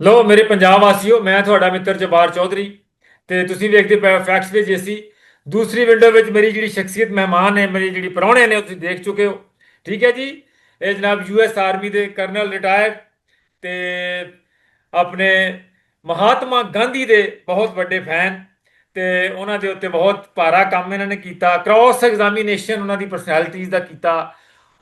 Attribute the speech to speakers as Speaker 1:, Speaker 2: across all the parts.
Speaker 1: ਲੋ ਮੇਰੇ ਪੰਜਾਬ ਵਾਸੀਓ, ਮੈਂ ਤੁਹਾਡਾ ਮਿੱਤਰ ਜਬਾਰ ਚੌਧਰੀ ਤੇ ਤੁਸੀਂ ਵੇਖਦੇ ਪਏ ਫੈਕਟਸ ਵਿੱਚ ਅਸੀਂ ਦੂਸਰੀ ਵਿੰਡੋ ਵਿੱਚ ਮੇਰੀ ਜਿਹੜੀ ਸ਼ਖਸੀਅਤ ਮਹਿਮਾਨ ਹੈ ਮੇਰੀ ਜਿਹੜੀ ਪ੍ਰਾਹੁਣੇ ਨੇ, ਉਹ ਤੁਸੀਂ ਦੇਖ ਚੁੱਕੇ ਹੋ। ਠੀਕ ਹੈ ਜੀ? ਇਹ ਜਨਾਬ ਯੂਐਸ ਆਰਮੀ ਦੇ ਕਰਨਲ ਰਿਟਾਇਰ ਤੇ ਆਪਣੇ ਮਹਾਤਮਾ ਗਾਂਧੀ ਦੇ ਬਹੁਤ ਵੱਡੇ ਫੈਨ ਤੇ ਉਹਨਾਂ ਦੇ ਉੱਤੇ ਬਹੁਤ ਭਾਰਾ ਕੰਮ ਇਹਨਾਂ ਨੇ ਕੀਤਾ। ਕ੍ਰਾਸ ਐਗਜ਼ਾਮੀਨੇਸ਼ਨ ਉਹਨਾਂ ਦੀ ਪਰਸਨੈਲਿਟੀਜ਼ ਦਾ ਕੀਤਾ,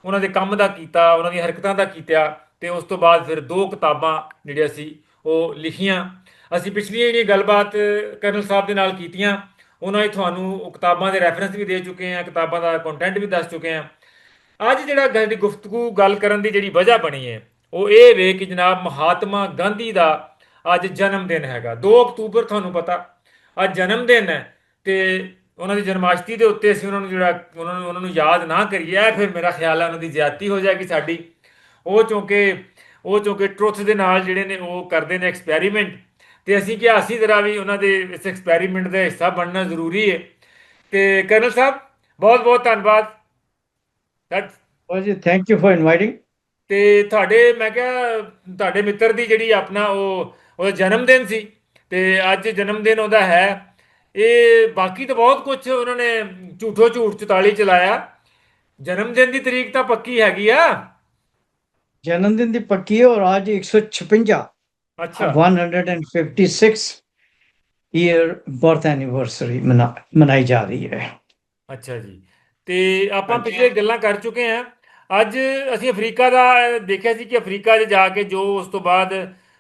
Speaker 1: ਉਹਨਾਂ ਦੇ ਕੰਮ ਦਾ ਕੀਤਾ, ਉਹਨਾਂ ਦੀਆਂ ਹਰਕਤਾਂ ਦਾ ਕੀਤਾ ਤੇ ਉਸ ਤੋਂ ਬਾਅਦ ਫਿਰ ਦੋ ਕਿਤਾਬਾਂ ਜਿਹੜੀਆਂ ਸੀ ਉਹ ਲਿਖੀਆਂ। ਅਸੀਂ ਪਿਛਲੀਆਂ ਜਿਹੜੀਆਂ ਗੱਲਬਾਤ ਕਰਨਲ ਸਾਹਿਬ ਦੇ ਨਾਲ ਕੀਤੀਆਂ, ਉਹਨਾਂ ਵਿੱਚ ਤੁਹਾਨੂੰ ਕਿਤਾਬਾਂ ਦੇ ਰੈਫਰੈਂਸ ਵੀ ਦੇ ਚੁੱਕੇ ਹਾਂ, ਕਿਤਾਬਾਂ ਦਾ ਕੰਟੈਂਟ ਵੀ ਦੱਸ ਚੁੱਕੇ ਹਾਂ। ਅੱਜ ਜਿਹੜਾ ਗੱਲ ਗੁਫ਼ਤਗੂ ਗੱਲ ਕਰਨ ਦੀ ਜਿਹੜੀ ਵਜ੍ਹਾ ਬਣੀ ਹੈ, ਉਹ ਇਹ ਵੇ ਕਿ ਜਨਾਬ ਮਹਾਤਮਾ ਗਾਂਧੀ ਦਾ ਅੱਜ ਜਨਮ ਦਿਨ ਹੈਗਾ। 2 ਅਕਤੂਬਰ ਤੁਹਾਨੂੰ ਪਤਾ, ਅੱਜ ਜਨਮ ਦਿਨ ਹੈ ਤੇ ਉਹਨਾਂ ਦੀ ਜਨਮਾਸ਼ਟਮੀ ਦੇ ਉੱਤੇ ਅਸੀਂ ਉਹਨਾਂ ਨੂੰ ਜਿਹੜਾ, ਉਹਨਾਂ ਨੂੰ ਉਹਨਾਂ ਨੂੰ ਯਾਦ ਨਾ ਕਰੀਏ ਫਿਰ ਮੇਰਾ ਖਿਆਲ ਹੈ ਉਹਨਾਂ ਦੀ ਜ਼ਿਆਦਤੀ ਹੋ ਜਾਏਗੀ ਸਾਡੀ। ਉਹ ਚੂੰਕਿ ਉਹ ਚੂੰਕਿ ਟਰੁੱਥ ਦੇ ਨਾਲ ਜਿਹੜੇ ਨੇ ਉਹ ਕਰਦੇ ਨੇ ਐਕਸਪੈਰੀਮੈਂਟ। ਤੇ ਅਸੀਂ ਕਿਹਾ ਅਸੀਂ ਜ਼ਰਾ ਵੀ ਉਹਨਾਂ ਦੇ ਇਸ ਐਕਸਪੈਰੀਮੈਂਟ ਦਾ ਹਿੱਸਾ ਬਣਨਾ ਜ਼ਰੂਰੀ ਹੈ। ਤੇ ਕਰਨਲ ਸਾਹਿਬ ਬਹੁਤ ਬਹੁਤ ਧੰਨਵਾਦ।
Speaker 2: Oh, ਜੀ ਥੈਂਕ ਯੂ ਫॉर ਇਨਵਾਈਟਿੰਗ
Speaker 1: ਤੇ ਤੁਹਾਡੇ ਮੈਂ ਕਿਹਾ ਤੁਹਾਡੇ ਮਿੱਤਰ ਦੀ ਜਿਹੜੀ ਆਪਣਾ ਉਹ ਉਹਦਾ ਜਨਮ ਦਿਨ ਸੀ ਤੇ ਅੱਜ ਜਨਮ ਦਿਨ ਉਹਦਾ ਹੈ। ਇਹ ਬਾਕੀ ਤਾਂ ਬਹੁਤ ਕੁਝ ਉਹਨਾਂ ਨੇ ਝੂਠੋ ਝੂਠ 44 ਚਲਾਇਆ। ਜਨਮ ਦਿਨ ਦੀ ਤਰੀਕ ਤਾਂ ਪੱਕੀ ਹੈਗੀ ਆ।
Speaker 2: ਜਨਮ ਦਿਨ ਦੀ ਪੱਕੀ ਹੈ ਔਰ ਅੱਜ 156
Speaker 1: ਅੱਛਾ
Speaker 2: 156 ਈਅਰ ਬਰਥ ਐਨੀਵਰਸਰੀ ਮਨਾਈ ਜਾ ਰਹੀ ਹੈ
Speaker 1: ਅੱਛਾ ਜੀ ਤੇ ਆਪਾਂ ਪਿਛਲੇ ਗੱਲਾਂ ਕਰ ਚੁੱਕੇ ਹਾਂ ਅੱਜ ਅਸੀਂ ਅਫਰੀਕਾ ਦਾ ਦੇਖਿਆ ਸੀ ਕਿ ਅਫਰੀਕਾ 'ਚ ਜਾ ਕੇ ਜੋ ਉਸ ਤੋਂ ਬਾਅਦ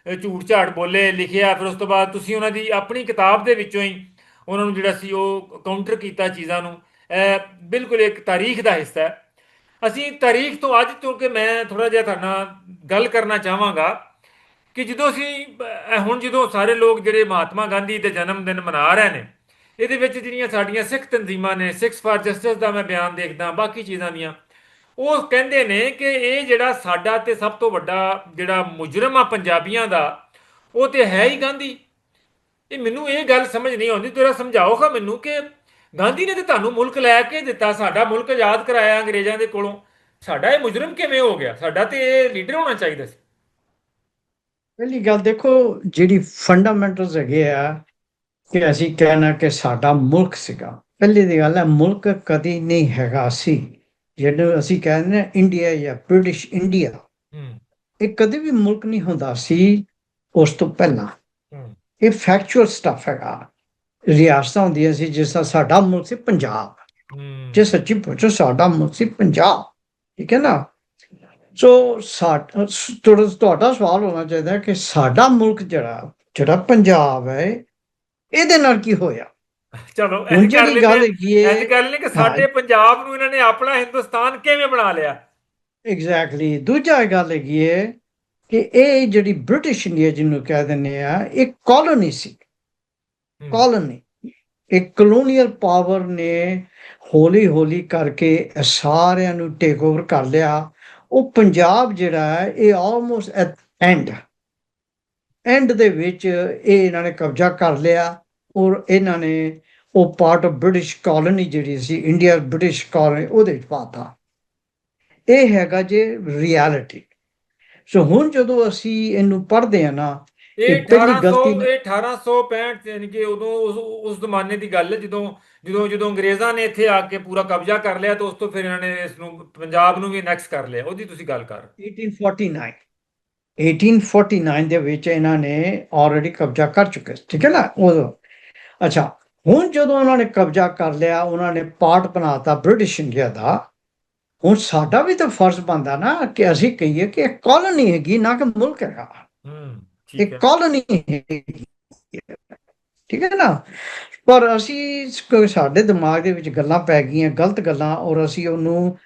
Speaker 1: ਝੂਠ ਝਾੜ ਬੋਲੇ ਲਿਖਿਆ ਫਿਰ ਉਸ ਤੋਂ ਬਾਅਦ ਤੁਸੀਂ ਉਹਨਾਂ ਦੀ ਆਪਣੀ ਕਿਤਾਬ ਦੇ ਵਿੱਚੋਂ ਹੀ ਉਹਨਾਂ ਨੂੰ ਜਿਹੜਾ ਸੀ ਉਹ ਕਾਊਂਟਰ ਕੀਤਾ ਚੀਜ਼ਾਂ ਨੂੰ ਇਹ ਬਿਲਕੁਲ ਇੱਕ ਤਾਰੀਖ ਦਾ ਹਿੱਸਾ ਹੈ ਅਸੀਂ ਤਾਰੀਖ ਤੋਂ ਅੱਜ ਤੋਂ ਕਿ ਮੈਂ ਥੋੜਾ ਜਿਹਾ ਤੁਹਾਡੇ ਗੱਲ ਕਰਨਾ ਚਾਹਾਂਗਾ ਕਿ ਜਦੋਂ ਅਸੀਂ ਹੁਣ ਜਦੋਂ ਸਾਰੇ ਲੋਕ ਜਿਹੜੇ ਮਹਾਤਮਾ ਗਾਂਧੀ ਦੇ ਜਨਮ ਦਿਨ ਮਨਾ ਰਹੇ ਨੇ, ਇਹਦੇ ਵਿੱਚ ਜਿਹੜੀਆਂ ਸਾਡੀਆਂ ਸਿੱਖ ਤਨਜ਼ੀਮਾਂ ਨੇ ਸਿੱਖਸ ਫਾਰ ਜਸਟਿਸ ਦਾ ਮੈਂ ਬਿਆਨ ਦੇਖਦਾ, ਬਾਕੀ ਚੀਜ਼ਾਂ ਦੀਆਂ, ਉਹ ਕਹਿੰਦੇ ਨੇ ਕਿ ਇਹ ਜਿਹੜਾ ਸਾਡਾ ਤੇ ਸਭ ਤੋਂ ਵੱਡਾ ਜਿਹੜਾ ਮੁਜਰਮ ਆ ਪੰਜਾਬੀਆਂ ਦਾ, ਉਹ ਤੇ ਹੈ ਹੀ ਗਾਂਧੀ। ਇਹ ਮੈਨੂੰ ਇਹ ਗੱਲ ਸਮਝ ਨਹੀਂ ਆਉਂਦੀ ਤੇਰਾ ਸਮਝਾਓਗਾ ਮੈਨੂੰ ਕਿ ਗਾਂਧੀ ਨੇ ਤੇ ਤੁਹਾਨੂੰ ਮੁਲਕ ਲੈ ਕੇ ਦਿੱਤਾ ਸਾਡਾ ਮੁਲਕ ਆਜ਼ਾਦ ਕਰਾਇਆ ਅੰਗਰੇਜ਼ਾਂ ਦੇ ਕੋਲੋਂ। ਸਾਡਾ ਇਹ ਮੁਜਰਮ ਕਿਵੇਂ ਹੋ ਗਿਆ? ਸਾਡਾ ਤੇ ਇਹ ਲੀਡਰ ਹੋਣਾ ਚਾਹੀਦਾ ਸੀ।
Speaker 2: ਪਹਿਲੀ ਗੱਲ ਦੇਖੋ ਜਿਹੜੀ ਫੰਡਾਮੈਂਟਲਸ ਹੈਗੇ ਆ ਕਿ ਅਸੀਂ ਕਹਿਣਾ ਕਿ ਸਾਡਾ ਮੁਲਕ ਸੀਗਾ। ਪਹਿਲੀ ਦੀ ਗੱਲ ਹੈ ਮੁਲਕ ਕਦੀ ਨਹੀਂ ਹੈਗਾ ਸੀ ਜਿਹਨੂੰ ਅਸੀਂ ਕਹਿੰਦੇ ਨੇ ਇੰਡੀਆ ਜਾਂ ਬ੍ਰਿਟਿਸ਼ ਇੰਡੀਆ
Speaker 1: ਹੂੰ।
Speaker 2: ਇਹ ਕਦੇ ਵੀ ਮੁਲਕ ਨਹੀਂ ਹੁੰਦਾ ਸੀ ਉਸ ਤੋਂ ਪਹਿਲਾਂ। ਇਹ ਫੈਕਚੁਅਲ ਸਟਫ ਹੈਗਾ। ਰਿਆਸਤਾਂ ਹੁੰਦੀਆਂ ਸੀ ਜਿਸ ਤਰ੍ਹਾਂ ਸਾਡਾ ਮੁਲਕ ਸੀ ਪੰਜਾਬ। ਜੇ ਸੱਚੀ ਪੁੱਛੋ ਸਾਡਾ ਮੁਲਕ ਸੀ ਪੰਜਾਬ ਠੀਕ ਹੈ ਨਾ? ਸੋ ਸਾਡਾ ਤੁਹਾਡਾ ਸਵਾਲ ਹੋਣਾ ਚਾਹੀਦਾ ਕਿ ਸਾਡਾ ਮੁਲਕ ਜਿਹੜਾ ਜਿਹੜਾ ਪੰਜਾਬ ਹੈ ਇਹਦੇ ਨਾਲ ਕੀ ਹੋਇਆ?
Speaker 1: ਚਲੋ ਇਹ ਕਰ ਇਹ ਗੱਲ ਨਹੀਂ ਕਿ ਸਾਡੇ ਪੰਜਾਬ ਨੂੰ ਇਹਨਾਂ ਨੇ ਆਪਣਾ ਹਿੰਦੁਸਤਾਨ ਕਿਵੇਂ ਬਣਾ ਲਿਆ?
Speaker 2: ਐਗਜ਼ੈਕਟਲੀ ਦੂਜਾ ਗੱਲ ਹੈਗੀ ਹੈ ਕਿ ਇਹ ਜਿਹੜੀ ਬ੍ਰਿਟਿਸ਼ ਇੰਡੀਆ ਜਿਹਨੂੰ ਕਹਿ ਦਿੰਦੇ ਆ ਇਹ ਕਾਲੋਨੀ ਸੀ। ਕਾਲੋਨੀ ਇੱਕ ਕਲੋਨੀਅਲ ਪਾਵਰ ਨੇ ਹੌਲੀ ਹੌਲੀ ਕਰਕੇ ਸਾਰਿਆਂ ਨੂੰ ਟੇਕ ਓਵਰ ਕਰ ਲਿਆ। ਉਹ ਪੰਜਾਬ ਜਿਹੜਾ ਹੈ, ਇਹ ਆਲਮੋਸਟ ਐਟ ਐਂਡ ਐਂਡ ਦੇ ਵਿੱਚ ਇਹ ਇਹਨਾਂ ਨੇ ਕਬਜ਼ਾ ਕਰ ਲਿਆ ਔਰ ਇਹਨਾਂ ਨੇ ਉਹ ਪਾਰਟ ਆਫ ਬ੍ਰਿਟਿਸ਼ ਕਾਲੋਨੀ ਜਿਹੜੀ ਸੀ ਇੰਡੀਆ ਬ੍ਰਿਟਿਸ਼ ਕਾਲੋਨੀ ਉਹਦੇ ਵਿੱਚ ਪਾਤਾ ਇਹ ਹੈਗਾ ਜੇ ਰਿਐਲਿਟੀ ਸੋ ਹੁਣ ਜਦੋਂ ਅਸੀਂ ਇਹਨੂੰ ਪੜ੍ਹਦੇ ਆ ਨਾ
Speaker 1: ਇਹ
Speaker 2: ਇਹ ਪਹਿਲੀ
Speaker 1: 1800
Speaker 2: ਗਲਤੀ-
Speaker 1: ਇਹ 1865 ਯਾਨੀ ਕਿ ਉਦੋਂ ਉਸ ਉਸ ਜ਼ਮਾਨੇ ਦੀ ਗੱਲ ਹੈ ਜਦੋਂ ਜਦੋਂ ਜਦੋਂ ਅੰਗਰੇਜ਼ਾਂ ਨੇ ਇੱਥੇ ਆ ਕੇ ਪੂਰਾ ਕਬਜ਼ਾ ਕਰ ਲਿਆ ਤਾਂ ਉਸ ਤੋਂ ਫਿਰ ਇਹਨਾਂ ਨੇ ਇਸ ਨੂੰ ਪੰਜਾਬ ਨੂੰ ਵੀ ਨੈਕਸਟ ਕਰ ਲਿਆ। ਉਹਦੀ ਤੁਸੀਂ ਗੱਲ ਕਰ।
Speaker 2: 1849 1849 ਦੇ ਵਿੱਚ ਇਹਨਾਂ ਨੇ ਆਲਰੇਡੀ ਕਬਜ਼ਾ ਕਰ ਚੁੱਕੇ ਠੀਕ ਹੈ ਨਾ? ਉਦੋਂ। ਅੱਛਾ ਹੁਣ ਜਦੋਂ ਉਹਨਾਂ ਨੇ ਕਬਜ਼ਾ ਕਰ ਲਿਆ ਉਹਨਾਂ ਨੇ ਪਾਰਟ ਬਣਾਤਾ ਬ੍ਰਿਟਿਸ਼ ਇੰਡੀਆ ਦਾ ਹੁਣ ਸਾਡਾ ਵੀ ਤਾਂ ਫਰਜ਼ ਬਣਦਾ ਨਾ ਕਿ ਅਸੀਂ ਕਹੀਏ ਕਿ ਇਹ ਕਾਲੋਨੀ ਹੈਗੀ ਨਾ ਕਿ ਮੁਲਕ ਹੈਗਾ।
Speaker 1: ਹੂੰ। ਹੈ।
Speaker 2: ਕਾਲੋਨੀ ਠੀਕ ਹੈ ਨਾ? ਪਰ ਅਸੀਂ ਸਾਡੇ ਦਿਮਾਗ ਦੇ ਵਿੱਚ ਗੱਲਾਂ ਪੈ ਗਈਆਂ ਗਲਤ ਗੱਲਾਂ ਔਰ ਅਸੀਂ ਉਹਨੂੰ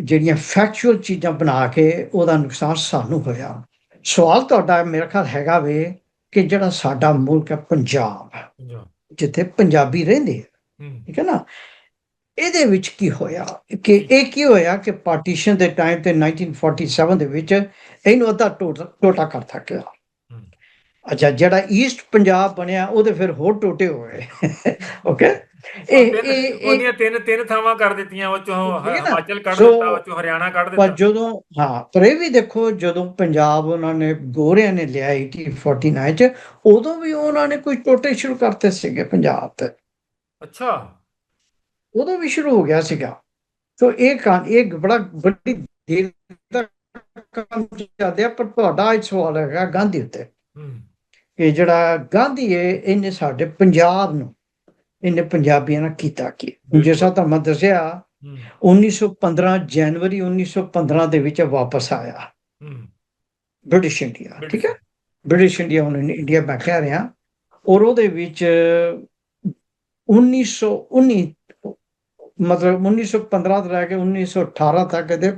Speaker 2: ਜਿਹੜੀਆਂ ਫੈਕਚੁਅਲ ਚੀਜ਼ਾਂ ਬਣਾ ਕੇ ਉਹਦਾ ਨੁਕਸਾਨ ਸਾਨੂੰ ਹੋਇਆ। ਸਵਾਲ ਤੁਹਾਡਾ ਮੇਰਾ ਖਿਆਲ ਹੈਗਾ ਵੇ ਕਿ ਜਿਹੜਾ ਸਾਡਾ ਮੁਲਕ ਹੈ ਪੰਜਾਬ। ਜਿੱਥੇ ਪੰਜਾਬੀ ਰਹਿੰਦੇ
Speaker 1: ਹੂੰ।
Speaker 2: ਠੀਕ ਹੈ ਨਾ? ਇਹਦੇ ਵਿੱਚ ਕੀ ਹੋਇਆ? ਕਿ ਇਹ ਕੀ ਹੋਇਆ ਕਿ ਪਾਰਟੀਸ਼ਨ ਦੇ ਟਾਈਮ ਤੇ 1947 ਦੇ ਵਿੱਚ ਇਹਨੂੰ ਅੱਧਾ ਟੋਟਾ ਟੋਟਾ ਕਰਤਾ ਗਿਆ ਅੱਛਾ ਜਿਹੜਾ ਈਸਟ ਪੰਜਾਬ ਬਣਿਆ ਉਹਦੇ ਫਿਰ ਹੋਰ ਟੋਟੇ ਹੋਏ ਓਕੇ ਇਹ ਇਹ ਇਹ
Speaker 1: ਉਹਦੀਆਂ ਤਿੰਨ ਤਿੰਨ ਥਾਵਾਂ ਕਰ ਦਿੱਤੀਆਂ ਉਹ ਚੋਂ ਹ-
Speaker 2: ਹੈ?
Speaker 1: ਹਿਮਾਚਲ ਕੱਢ ਦਿੱਤਾ ਉਹ ਚੋਂ ਹਰਿਆਣਾ ਕੱਢ
Speaker 2: ਪਰ
Speaker 1: ਦਿੱਤਾ।
Speaker 2: ਜਦੋਂ ਹਾਂ ਪਰ ਇਹ ਵੀ ਦੇਖੋ ਜਦੋਂ ਪੰਜਾਬ ਉਹਨਾਂ ਨੇ ਗੋਰਿਆਂ ਨੇ ਲਿਆ 1849 ਚ ਉਦੋਂ ਵੀ ਉਹਨਾਂ ਨੇ ਕੋਈ ਟੋਟੇ ਸ਼ੁਰੂ ਕਰਤੇ ਸੀਗੇ ਪੰਜਾਬ ਤੇ।
Speaker 1: ਅੱਛਾ।
Speaker 2: ਉਦੋਂ ਵੀ ਸ਼ੁਰੂ ਹੋ ਗਿਆ ਸੀਗਾ। ਸੋ ਇਹ ਕਾਂ ਇਹ ਬੜਾ ਵੱਡੀ ਦੇਰ ਦਾ ਕੰਮ ਚੱਲਦਾ ਪਰ ਤੁਹਾਡਾ ਅੱਜ ਸਵਾਲ ਹੈਗਾ ਗਾਂਧੀ ਉੱਤੇ।
Speaker 1: ਹੂੰ।
Speaker 2: ਕਿ ਜਿਹੜਾ ਗਾਂਧੀ ਹੈ ਇਹਨੇ ਸਾਡੇ ਪੰਜਾਬ ਨੂੰ ਇਹਨੇ ਪੰਜਾਬੀਆਂ ਨਾਲ ਕੀਤਾ ਕੀ? ਜਿਸ ਤੁਹਾਨੂੰ ਮੈਂ ਦੱਸਿਆ
Speaker 1: ਹੂੰ।
Speaker 2: 1915 ਜਨਵਰੀ 1915 ਦੇ ਵਿੱਚ ਵਾਪਸ ਆਇਆ। ਬ੍ਰਿਟਿਸ਼ ਇੰਡੀਆ ਠੀਕ ਹੈ? ਬ੍ਰਿਟਿਸ਼ ਇੰਡੀਆ ਹੁਣ ਇੰਡੀਆ ਮੈਂ ਕਹਿ ਰਿਹਾ। ਔਰ ਉਹਦੇ ਵਿੱਚ 1919 ਮਤਲਬ 1915 ਤੋਂ ਲੈ ਕੇ 1918 ਤੱਕ ਇਹਦੇ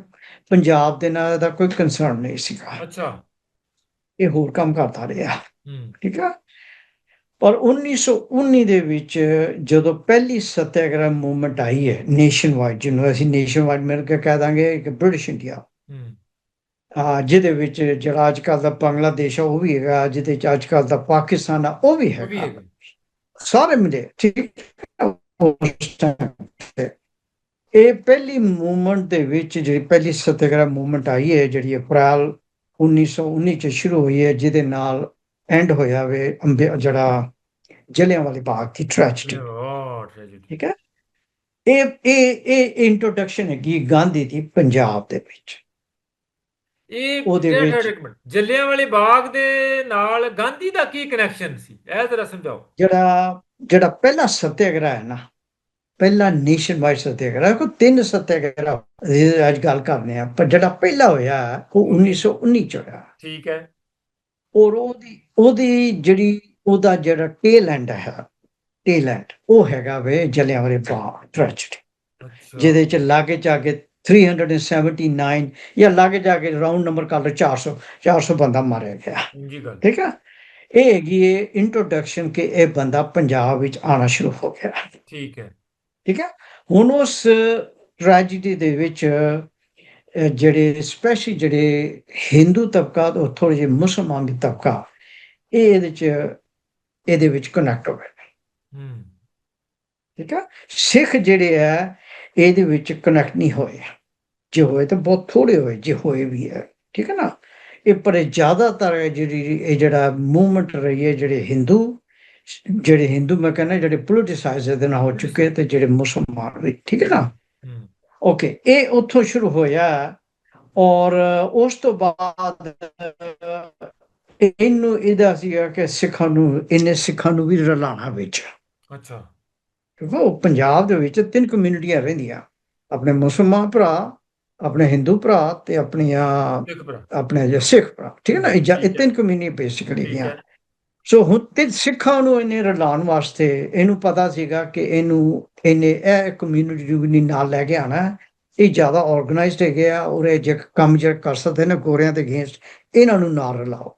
Speaker 2: ਪੰਜਾਬ ਦੇ ਨਾਲ ਦਾ ਕੋਈ ਕੰਸਰਨ ਨਹੀਂ ਸੀਗਾ।
Speaker 1: ਅੱਛਾ।
Speaker 2: ਇਹ ਹੋਰ ਕੰਮ ਕਰਦਾ ਰਿਹਾ। ਠੀਕ ਹੈ ਪਰ 1919 ਦੇ ਵਿੱਚ ਜਦੋਂ ਪਹਿਲੀ ਸੱਤਿਆਗ੍ਰਹਿ ਮੂਵਮੈਂਟ ਆਈ ਹੈ ਨੇਸ਼ਨ ਵਾਈਡ ਜਿਹਨੂੰ ਅਸੀਂ ਨੇਸ਼ਨ ਵਾਈਡ ਮਿਲ ਕੇ ਕਹਿ ਦਾਂਗੇ ਕਿ ਬ੍ਰਿਟਿਸ਼ ਇੰਡੀਆ ਆ ਜਿਹਦੇ ਵਿੱਚ ਜਿਹੜਾ ਅੱਜ ਕੱਲ੍ਹ ਦਾ ਬੰਗਲਾਦੇਸ਼ ਆ ਉਹ ਵੀ ਹੈਗਾ ਜਿਹਦੇ ਚ ਅੱਜ ਕੱਲ੍ਹ ਦਾ ਪਾਕਿਸਤਾਨ ਆ ਉਹ ਵੀ ਹੈਗਾ। ਸਾਰੇ ਮਿਲੇ ਠੀਕ। ਇਹ ਪਹਿਲੀ ਮੂਵਮੈਂਟ ਦੇ ਵਿੱਚ ਜਿਹੜੀ ਪਹਿਲੀ ਸੱਤਿਆਗ੍ਰਹਿ ਮੂਵਮੈਂਟ ਆਈ ਹੈ ਜਿਹੜੀ ਅਪ੍ਰੈਲ 1919 ਚ ਸ਼ੁਰੂ ਹੋਈ ਹੈ ਜਿਹਦੇ ਨਾਲ ਐਂਡ ਹੋਇਆ ਵੇ ਅੰਬੇ ਜਿਹੜਾ ਜਲਿਆਂਵਾਲੇ ਬਾਗ ਦੀ ਟ੍ਰੈਜਡੀ ਠੀਕ ਹੈ? ਇਹ ਇਹ ਇਹ ਇੰਟਰੋਡਕਸ਼ਨ ਹੈਗੀ ਗਾਂਧੀ ਦੀ ਪੰਜਾਬ ਦੇ ਵਿੱਚ।
Speaker 1: ਇਹ
Speaker 2: ਉਹਦੇ ਵਿੱਚ-
Speaker 1: ਇੱਕ ਮਿੰਟ। ਜਲਿਆਂਵਾਲੇ ਬਾਗ ਦੇ ਨਾਲ ਗਾਂਧੀ ਦਾ ਕੀ ਕਨੈਕਸ਼ਨ ਸੀ? ਇਹ ਜ਼ਰਾ ਸਮਝਾਓ।
Speaker 2: ਜਿਹੜਾ ਜਿਹੜਾ ਪਹਿਲਾ ਸੱਤਿਆਗ੍ਰਹਿ ਹੈ ਨਾ ਪਹਿਲਾ ਨੇਸ਼ਨ ਵਾਈਡ ਸੱਤਿਆਗ੍ਰਹਿ ਕੋ ਤਿੰਨ ਸੱਤਿਆਗ੍ਰਹਿ ਇਹ ਅੱਜ ਗੱਲ ਕਰਨੇ ਆ ਪਰ ਜਿਹੜਾ ਪਹਿਲਾ ਹੋਇਆ ਉਹ 1919 ਚ ਹੋਇਆ।
Speaker 1: ਠੀਕ ਹੈ।
Speaker 2: ਔਰ ਉਹਦੀ ਉਹਦੀ ਜਿਹੜੀ ਉਹਦਾ ਜਿਹੜਾ ਟੇਲ ਐਂਡ ਹੈ ਟੇਲ ਐਂਡ ਉਹ ਹੈਗਾ ਵੇ ਜਲਿਆਂਵਾਲੇ ਬਾਗ ਟ੍ਰੈਜਡੀ ਜਿਹਦੇ ਚ ਲਾਗੇ ਜਾ ਕੇ 379 ਜਾਂ ਲਾਗੇ ਜਾ ਕੇ ਰਾਉਂਡ ਨੰਬਰ ਕਰ ਲਓ 400 400 ਬੰਦਾ ਮਾਰਿਆ ਗਿਆ।
Speaker 1: ਜੀ ਗੱਲ
Speaker 2: ਠੀਕ ਹੈ ਇਹ ਹੈਗੀ ਹੈ ਇੰਟਰੋਡਕਸ਼ਨ ਕਿ ਇਹ ਬੰਦਾ ਪੰਜਾਬ ਵਿੱਚ ਆਣਾ ਸ਼ੁਰੂ ਹੋ ਗਿਆ।
Speaker 1: ਠੀਕ ਹੈ।
Speaker 2: ਠੀਕ ਹੈ ਹੁਣ ਉਸ ਟ੍ਰੈਜੇਡੀ ਦੇ ਵਿੱਚ ਜਿਹੜੇ ਸਪੈਸ਼ਲੀ ਜਿਹੜੇ ਹਿੰਦੂ ਤਬਕਾ ਤੇ ਥੋੜੇ ਜਿਹੇ ਮੁਸਲਮਾਨ ਦੀ ਤਬਕਾ ਇਹ ਇਹਦੇ ਚ ਇਹਦੇ ਵਿੱਚ ਕਨੈਕਟ ਹੋ ਗਏ।
Speaker 1: ਹੂੰ।
Speaker 2: ਠੀਕ ਹੈ ਸਿੱਖ ਜਿਹੜੇ ਆ ਇਹਦੇ ਵਿੱਚ ਕਨੈਕਟ ਨਹੀਂ ਹੋਏ। ਜੇ ਹੋਏ ਤਾਂ ਬਹੁਤ ਥੋੜੇ ਹੋਏ ਜੇ ਹੋਏ ਵੀ ਹੈ ਠੀਕ ਹੈ ਨਾ? ਇਹ ਪਰ ਜ਼ਿਆਦਾਤਰ ਜਿਹੜੀ ਇਹ ਜਿਹੜਾ ਮੂਵਮੈਂਟ ਰਹੀ ਹੈ ਜਿਹੜੇ ਹਿੰਦੂ ਜਿਹੜੇ ਹਿੰਦੂ ਮੈਂ ਕਹਿੰਦਾ ਜਿਹੜੇ ਪੋਲਿਟਿਸਾਈਜ਼ ਇਹਦੇ ਨਾਲ ਹੋ ਚੁੱਕੇ ਤੇ ਜਿਹੜੇ ਮੁਸਲਮਾਨ ਵੀ। ਠੀਕ ਹੈ ਨਾ? ਓਕੇ ਇਹ ਉੱਥੋਂ ਸ਼ੁਰੂ ਹੋਇਆ ਔਰ ਉਸ ਤੋਂ ਬਾਅਦ ਇਹਨੂੰ ਇਹਦਾ ਸੀਗਾ ਕਿ ਸਿੱਖਾਂ ਨੂੰ ਇਹਨੇ ਸਿੱਖਾਂ ਨੂੰ ਵੀ ਰਲਾਣਾ ਵਿੱਚ।
Speaker 1: ਅੱਛਾ।
Speaker 2: ਕਿਉਂਕਿ ਉਹ ਪੰਜਾਬ ਦੇ ਵਿੱਚ ਤਿੰਨ ਕਮਿਊਨਿਟੀਆਂ ਰਹਿੰਦੀਆਂ। ਆਪਣੇ ਮੁਸਲਮਾਨ ਭਰਾ ਆਪਣੇ ਹਿੰਦੂ ਭਰਾ ਤੇ ਆਪਣੀਆਂ ਆਪਣੇ ਜੇ ਸਿੱਖ ਭਰਾ। ਠੀਕ ਹੈ ਨਾ? ਇਹ ਜਾ-। ਤਿੰਨ ਕਮਿਊਨਿਟੀ ਬੇਸਿਕਲੀ ਦੀਆਂ ਸੋ ਹੁਣ ਤੇ ਸਿੱਖਾਂ ਨੂੰ ਇਹਨੇ ਰਲਾਉਣ ਵਾਸਤੇ ਇਹਨੂੰ ਪਤਾ ਸੀਗਾ ਕਿ ਇਹਨੂੰ ਇਹਨੇ ਇਹ ਕਮਿਊਨਿਟੀ ਨੂੰ ਵੀ ਨਾਲ ਲੈ ਕੇ ਆਣਾ। ਇਹ ਜ਼ਿਆਦਾ ਆਰਗੇਨਾਈਜ਼ਡ ਹੈਗੇ ਆ ਔਰ ਇਹ ਜੇ ਕੰਮ ਜਿਹੜਾ ਕਰ ਸਕਦੇ ਨੇ ਗੋਰਿਆਂ ਦੇ ਅਗੇਂਸਟ ਇਹਨਾਂ ਨੂੰ ਨਾਲ ਰਲਾਓ।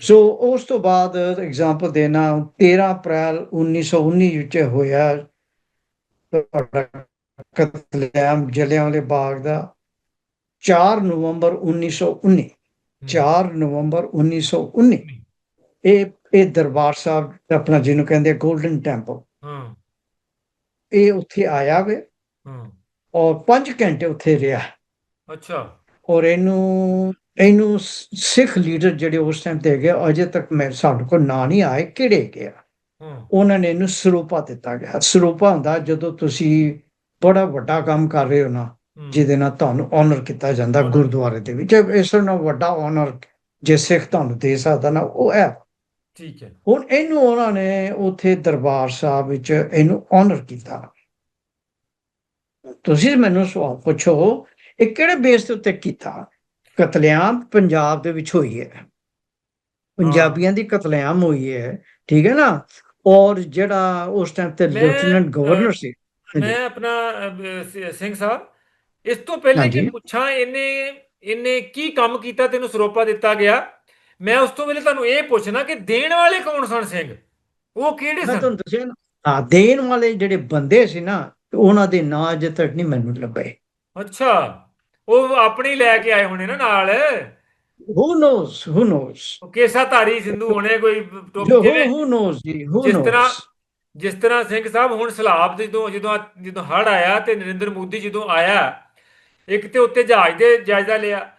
Speaker 2: ਸੋ ਉਸ ਤੋਂ ਬਾਅਦ ਐਗਜ਼ਾਮਪਲ ਦੇਣਾ 13 ਅਪ੍ਰੈਲ 1919 ਵਿੱਚ ਹੋਇਆ ਕਤਲੇਆਮ ਜਲਿਆਂਵਾਲੇ ਬਾਗ ਦਾ। 4 ਨਵੰਬਰ 1919
Speaker 1: ਹੂੰ।
Speaker 2: 4 ਨਵੰਬਰ 1919 ਇਹ ਇਹ ਦਰਬਾਰ ਸਾਹਿਬ ਆਪਣਾ ਜਿਹਨੂੰ ਕਹਿੰਦੇ 골ਡਨ ਟੈਂਪਲ
Speaker 1: ਹਾਂ।
Speaker 2: ਇਹ ਉੱਥੇ ਆਇਆ ਵੇ
Speaker 1: ਹਾਂ।
Speaker 2: ਔਰ 5 ਘੰਟੇ ਉੱਥੇ ਰਿਹਾ।
Speaker 1: ਅੱਛਾ।
Speaker 2: ਔਰ ਇਹਨੂੰ ਇਹਨੂੰ ਸਿੱਖ ਲੀਡਰ ਜਿਹੜੇ ਉਸ ਟਾਈਮ ਤੇ ਹੈਗੇ ਅਜੇ ਤੱਕ ਮੈਂ ਸਾਡੇ ਕੋਲ ਨਾਂ ਨਹੀਂ ਆਏ ਕਿਹੜੇ ਗਿਆ ਉਹਨਾਂ ਨੇ ਇਹਨੂੰ ਸਰੂਪਾ ਦਿੱਤਾ ਗਿਆ। ਸਰੂਪਾ ਹੁੰਦਾ ਜਦੋਂ ਤੁਸੀਂ ਬੜਾ ਵੱਡਾ ਕੰਮ ਕਰ ਰਹੇ ਹੋ ਨਾ। ਜਿਹਦੇ ਨਾਲ ਤੁਹਾਨੂੰ ਆਨਰ ਕੀਤਾ ਜਾਂਦਾ। ਗੁਰਦੁਆਰੇ ਦੇ ਵਿੱਚ। ਇਸ ਨਾਲ ਵੱਡਾ ਆਨਰ ਜੇ ਸਿੱਖ ਤੁਹਾਨੂੰ ਦੇ ਸਕਦਾ ਨਾ ਉਹ ਹੈ।
Speaker 1: ਠੀਕ ਹੈ।
Speaker 2: ਹੁਣ ਇਹਨੂੰ ਉਹਨਾਂ ਨੇ ਉੱਥੇ ਦਰਬਾਰ ਸਾਹਿਬ ਵਿੱਚ ਇਹਨੂੰ ਆਨਰ ਕੀਤਾ। ਤੁਸੀਂ ਮੈਨੂੰ ਸਵਾਲ ਪੁੱਛੋ ਇਹ ਕਿਹੜੇ ਬੇਸ ਦੇ ਉੱਤੇ ਕੀਤਾ? ਕਤਲੇਆਮ ਪੰਜਾਬ ਦੇ ਵਿੱਚ ਹੋਈ ਹੈ। ਪੰਜਾਬੀਆਂ ਦੀ ਕਤਲੇਆਮ ਹੋਈ ਹੈ ਠੀਕ ਹੈ ਨਾ? ਔਰ ਜਿਹੜਾ ਉਸ ਟਾਈਮ ਤੇ ਲੈਫਟੀਨੈਂਟ ਗਵਰਨਰ ਸੀ।
Speaker 1: ਮੈਂ ਆਪਣਾ ਸਿੰਘ ਸਾਹਿਬ ਇਸ ਤੋਂ ਪਹਿਲੇ ਕਿ। ਪੁੱਛਾਂ ਇਹਨੇ ਇਹਨੇ ਕੀ ਕੰਮ ਕੀਤਾ? ਤੈਨੂੰ ਸਰੋਪਾ ਦਿੱਤਾ ਗਿਆ। ਮੈਂ ਉਸ ਤੋਂ ਪਹਿਲੇ ਤੁਹਾਨੂੰ ਇਹ ਪੁੱਛਣਾ ਕਿ ਦੇਣ ਵਾਲੇ ਕੌਣ ਸਨ ਸਿੰਘ? ਉਹ ਕਿਹੜੇ ਸਨ?
Speaker 2: ਤੁਹਾਨੂੰ ਦੱਸਿਆ ਨਾ ਹਾਂ ਦੇਣ ਵਾਲੇ ਜਿਹੜੇ ਬੰਦੇ ਸੀ ਨਾ ਉਹਨਾਂ ਦੇ ਨਾਂ ਅਜੇ ਤੱਕ ਨਹੀਂ ਮੈਨੂੰ ਲੱਭੇ।
Speaker 1: ਅੱਛਾ। ਉਹ ਆਪਣੇ ਲੈ ਕੇ ਆਏ ਹੋਣੇ ਨਾ ਨਾਲ।
Speaker 2: Who knows? Who knows?
Speaker 1: ਉਹ ਕੇਸਾਧਾਰੀ ਸਿੰਧੂ ਹੋਣੇ ਕੋਈ ਟੋਪ ਜਿਵੇਂ
Speaker 2: who knows ਜੀ? Who
Speaker 1: ਜਿਸ ਤਰ੍ਹਾਂ
Speaker 2: knows?
Speaker 1: ਜਿਸ ਤਰ੍ਹਾਂ ਸਿੰਘ ਸਾਹਿਬ ਹੁਣ ਸਲਾਬ ਦੇ ਜਦੋਂ ਜਦੋਂ ਜਦੋਂ ਹੜ ਆਇਆ ਤੇ ਨਰਿੰਦਰ ਮੋਦੀ ਜਦੋਂ ਆਇਆ ਇੱਕ ਤੇ ਉੱਤੇ ਜਹਾਜ਼ ਦੇ ਜਾਇਜ਼ਾ ਲਿਆ।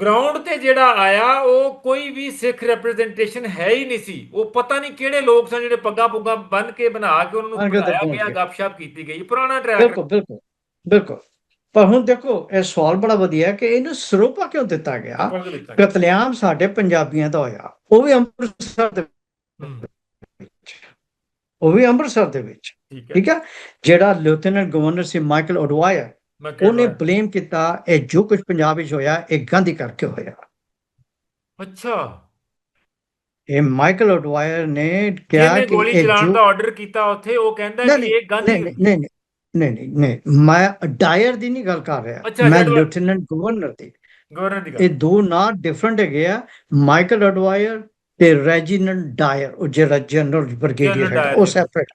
Speaker 1: ਗਰਾਊਂਡ ਤੇ ਜਿਹੜਾ ਆਇਆ ਉਹ ਕੋਈ ਵੀ ਸਿੱਖ ਰਿਪਰੈਜ਼ੈਂਟੇਸ਼ਨ ਹੈ ਹੀ ਨਹੀਂ ਸੀ। ਉਹ ਪਤਾ ਨਹੀਂ ਕਿਹੜੇ ਲੋਕ ਸਨ ਜਿਹੜੇ ਪੱਗਾਂ ਪੁੱਗਾਂ ਬੰਨ ਕੇ ਬਣਾ ਕੇ ਉਹਨਾਂ ਨੂੰ
Speaker 2: ਪਹੁੰਚ
Speaker 1: ਗਿਆ। ਗੱਪਸ਼ਪ ਕੀਤੀ ਗਈ। ਪੁਰਾਣਾ ਟਰੈਕ
Speaker 2: ਬਿਲਕੁਲ ਬਿਲਕੁਲ ਬਿਲਕੁਲ। ਪਰ ਹੁਣ ਦੇਖੋ ਇਹ ਸਵਾਲ ਬੜਾ ਵਧੀਆ ਹੈ ਕਿ ਇਹਨੂੰ ਸਰੋਪਾ ਕਿਉਂ ਦਿੱਤਾ ਗਿਆ? ਕਤਲੇਆਮ ਸਾਡੇ ਪੰਜਾਬੀਆਂ ਦਾ ਹੋਇਆ। ਉਹ ਵੀ ਅੰਮ੍ਰਿਤਸਰ ਦੇ ਉਹ ਵੀ ਅੰਮ੍ਰਿਤਸਰ ਦੇ ਵਿੱਚ।
Speaker 1: ਠੀਕ ਹੈ।
Speaker 2: ਜਿਹੜਾ ਲੈਫਟੀਨੈਂਟ ਗਵਰਨਰ ਸੀ ਮਾਈਕਲ ਓਡਵਾਇਰ ਉਹਨੇ। ਬਲੇਮ ਕੀਤਾ ਇਹ ਜੋ ਕੁਝ ਪੰਜਾਬ ਵਿੱਚ ਹੋਇਆ ਇਹ ਗਾਂਧੀ ਕਰਕੇ ਹੋਇਆ।
Speaker 1: ਅੱਛਾ।
Speaker 2: ਇਹ ਮਾਈਕਲ ਓਡਵਾਇਰ ਨੇ ਕਿਹਾ ਕਿ
Speaker 1: ਗੋਲੀ
Speaker 2: ਇਹ
Speaker 1: ਚਲਾਉਣ
Speaker 2: ਜੋ
Speaker 1: ਦਾ ਆਰਡਰ ਕੀਤਾ ਉੱਥੇ ਉਹ ਕਹਿੰਦਾ ਕਿ ਇਹ ਗਾਂਧੀ
Speaker 2: ਨਹੀਂ ਨਹੀਂ ਨਹੀਂ ਨਹੀਂ ਨਹੀਂ ਮੈਂ ਡਾਇਰ ਦੀ ਨਹੀਂ ਗੱਲ ਕਰ ਰਿਹਾ। ਮੈਂ ਲੈਫਟੀਨੈਂਟ ਗਵਰਨਰ ਦੀ।
Speaker 1: ਗਵਰਨਰ ਦੀ
Speaker 2: ਇਹ ਦੋ ਨਾਂ ਡਿਫਰੈਂਟ ਹੈਗੇ ਆ ਮਾਈਕਲ ਅਡਵਾਇਰ ਤੇ ਰੈਜੀਨਲ ਡਾਇਰ ਉਹ ਜਿਹੜਾ ਜਨਰਲ ਬ੍ਰਿਗੇਡੀਅਰ ਹੈ ਉਹ। ਸੈਪਰੇਟ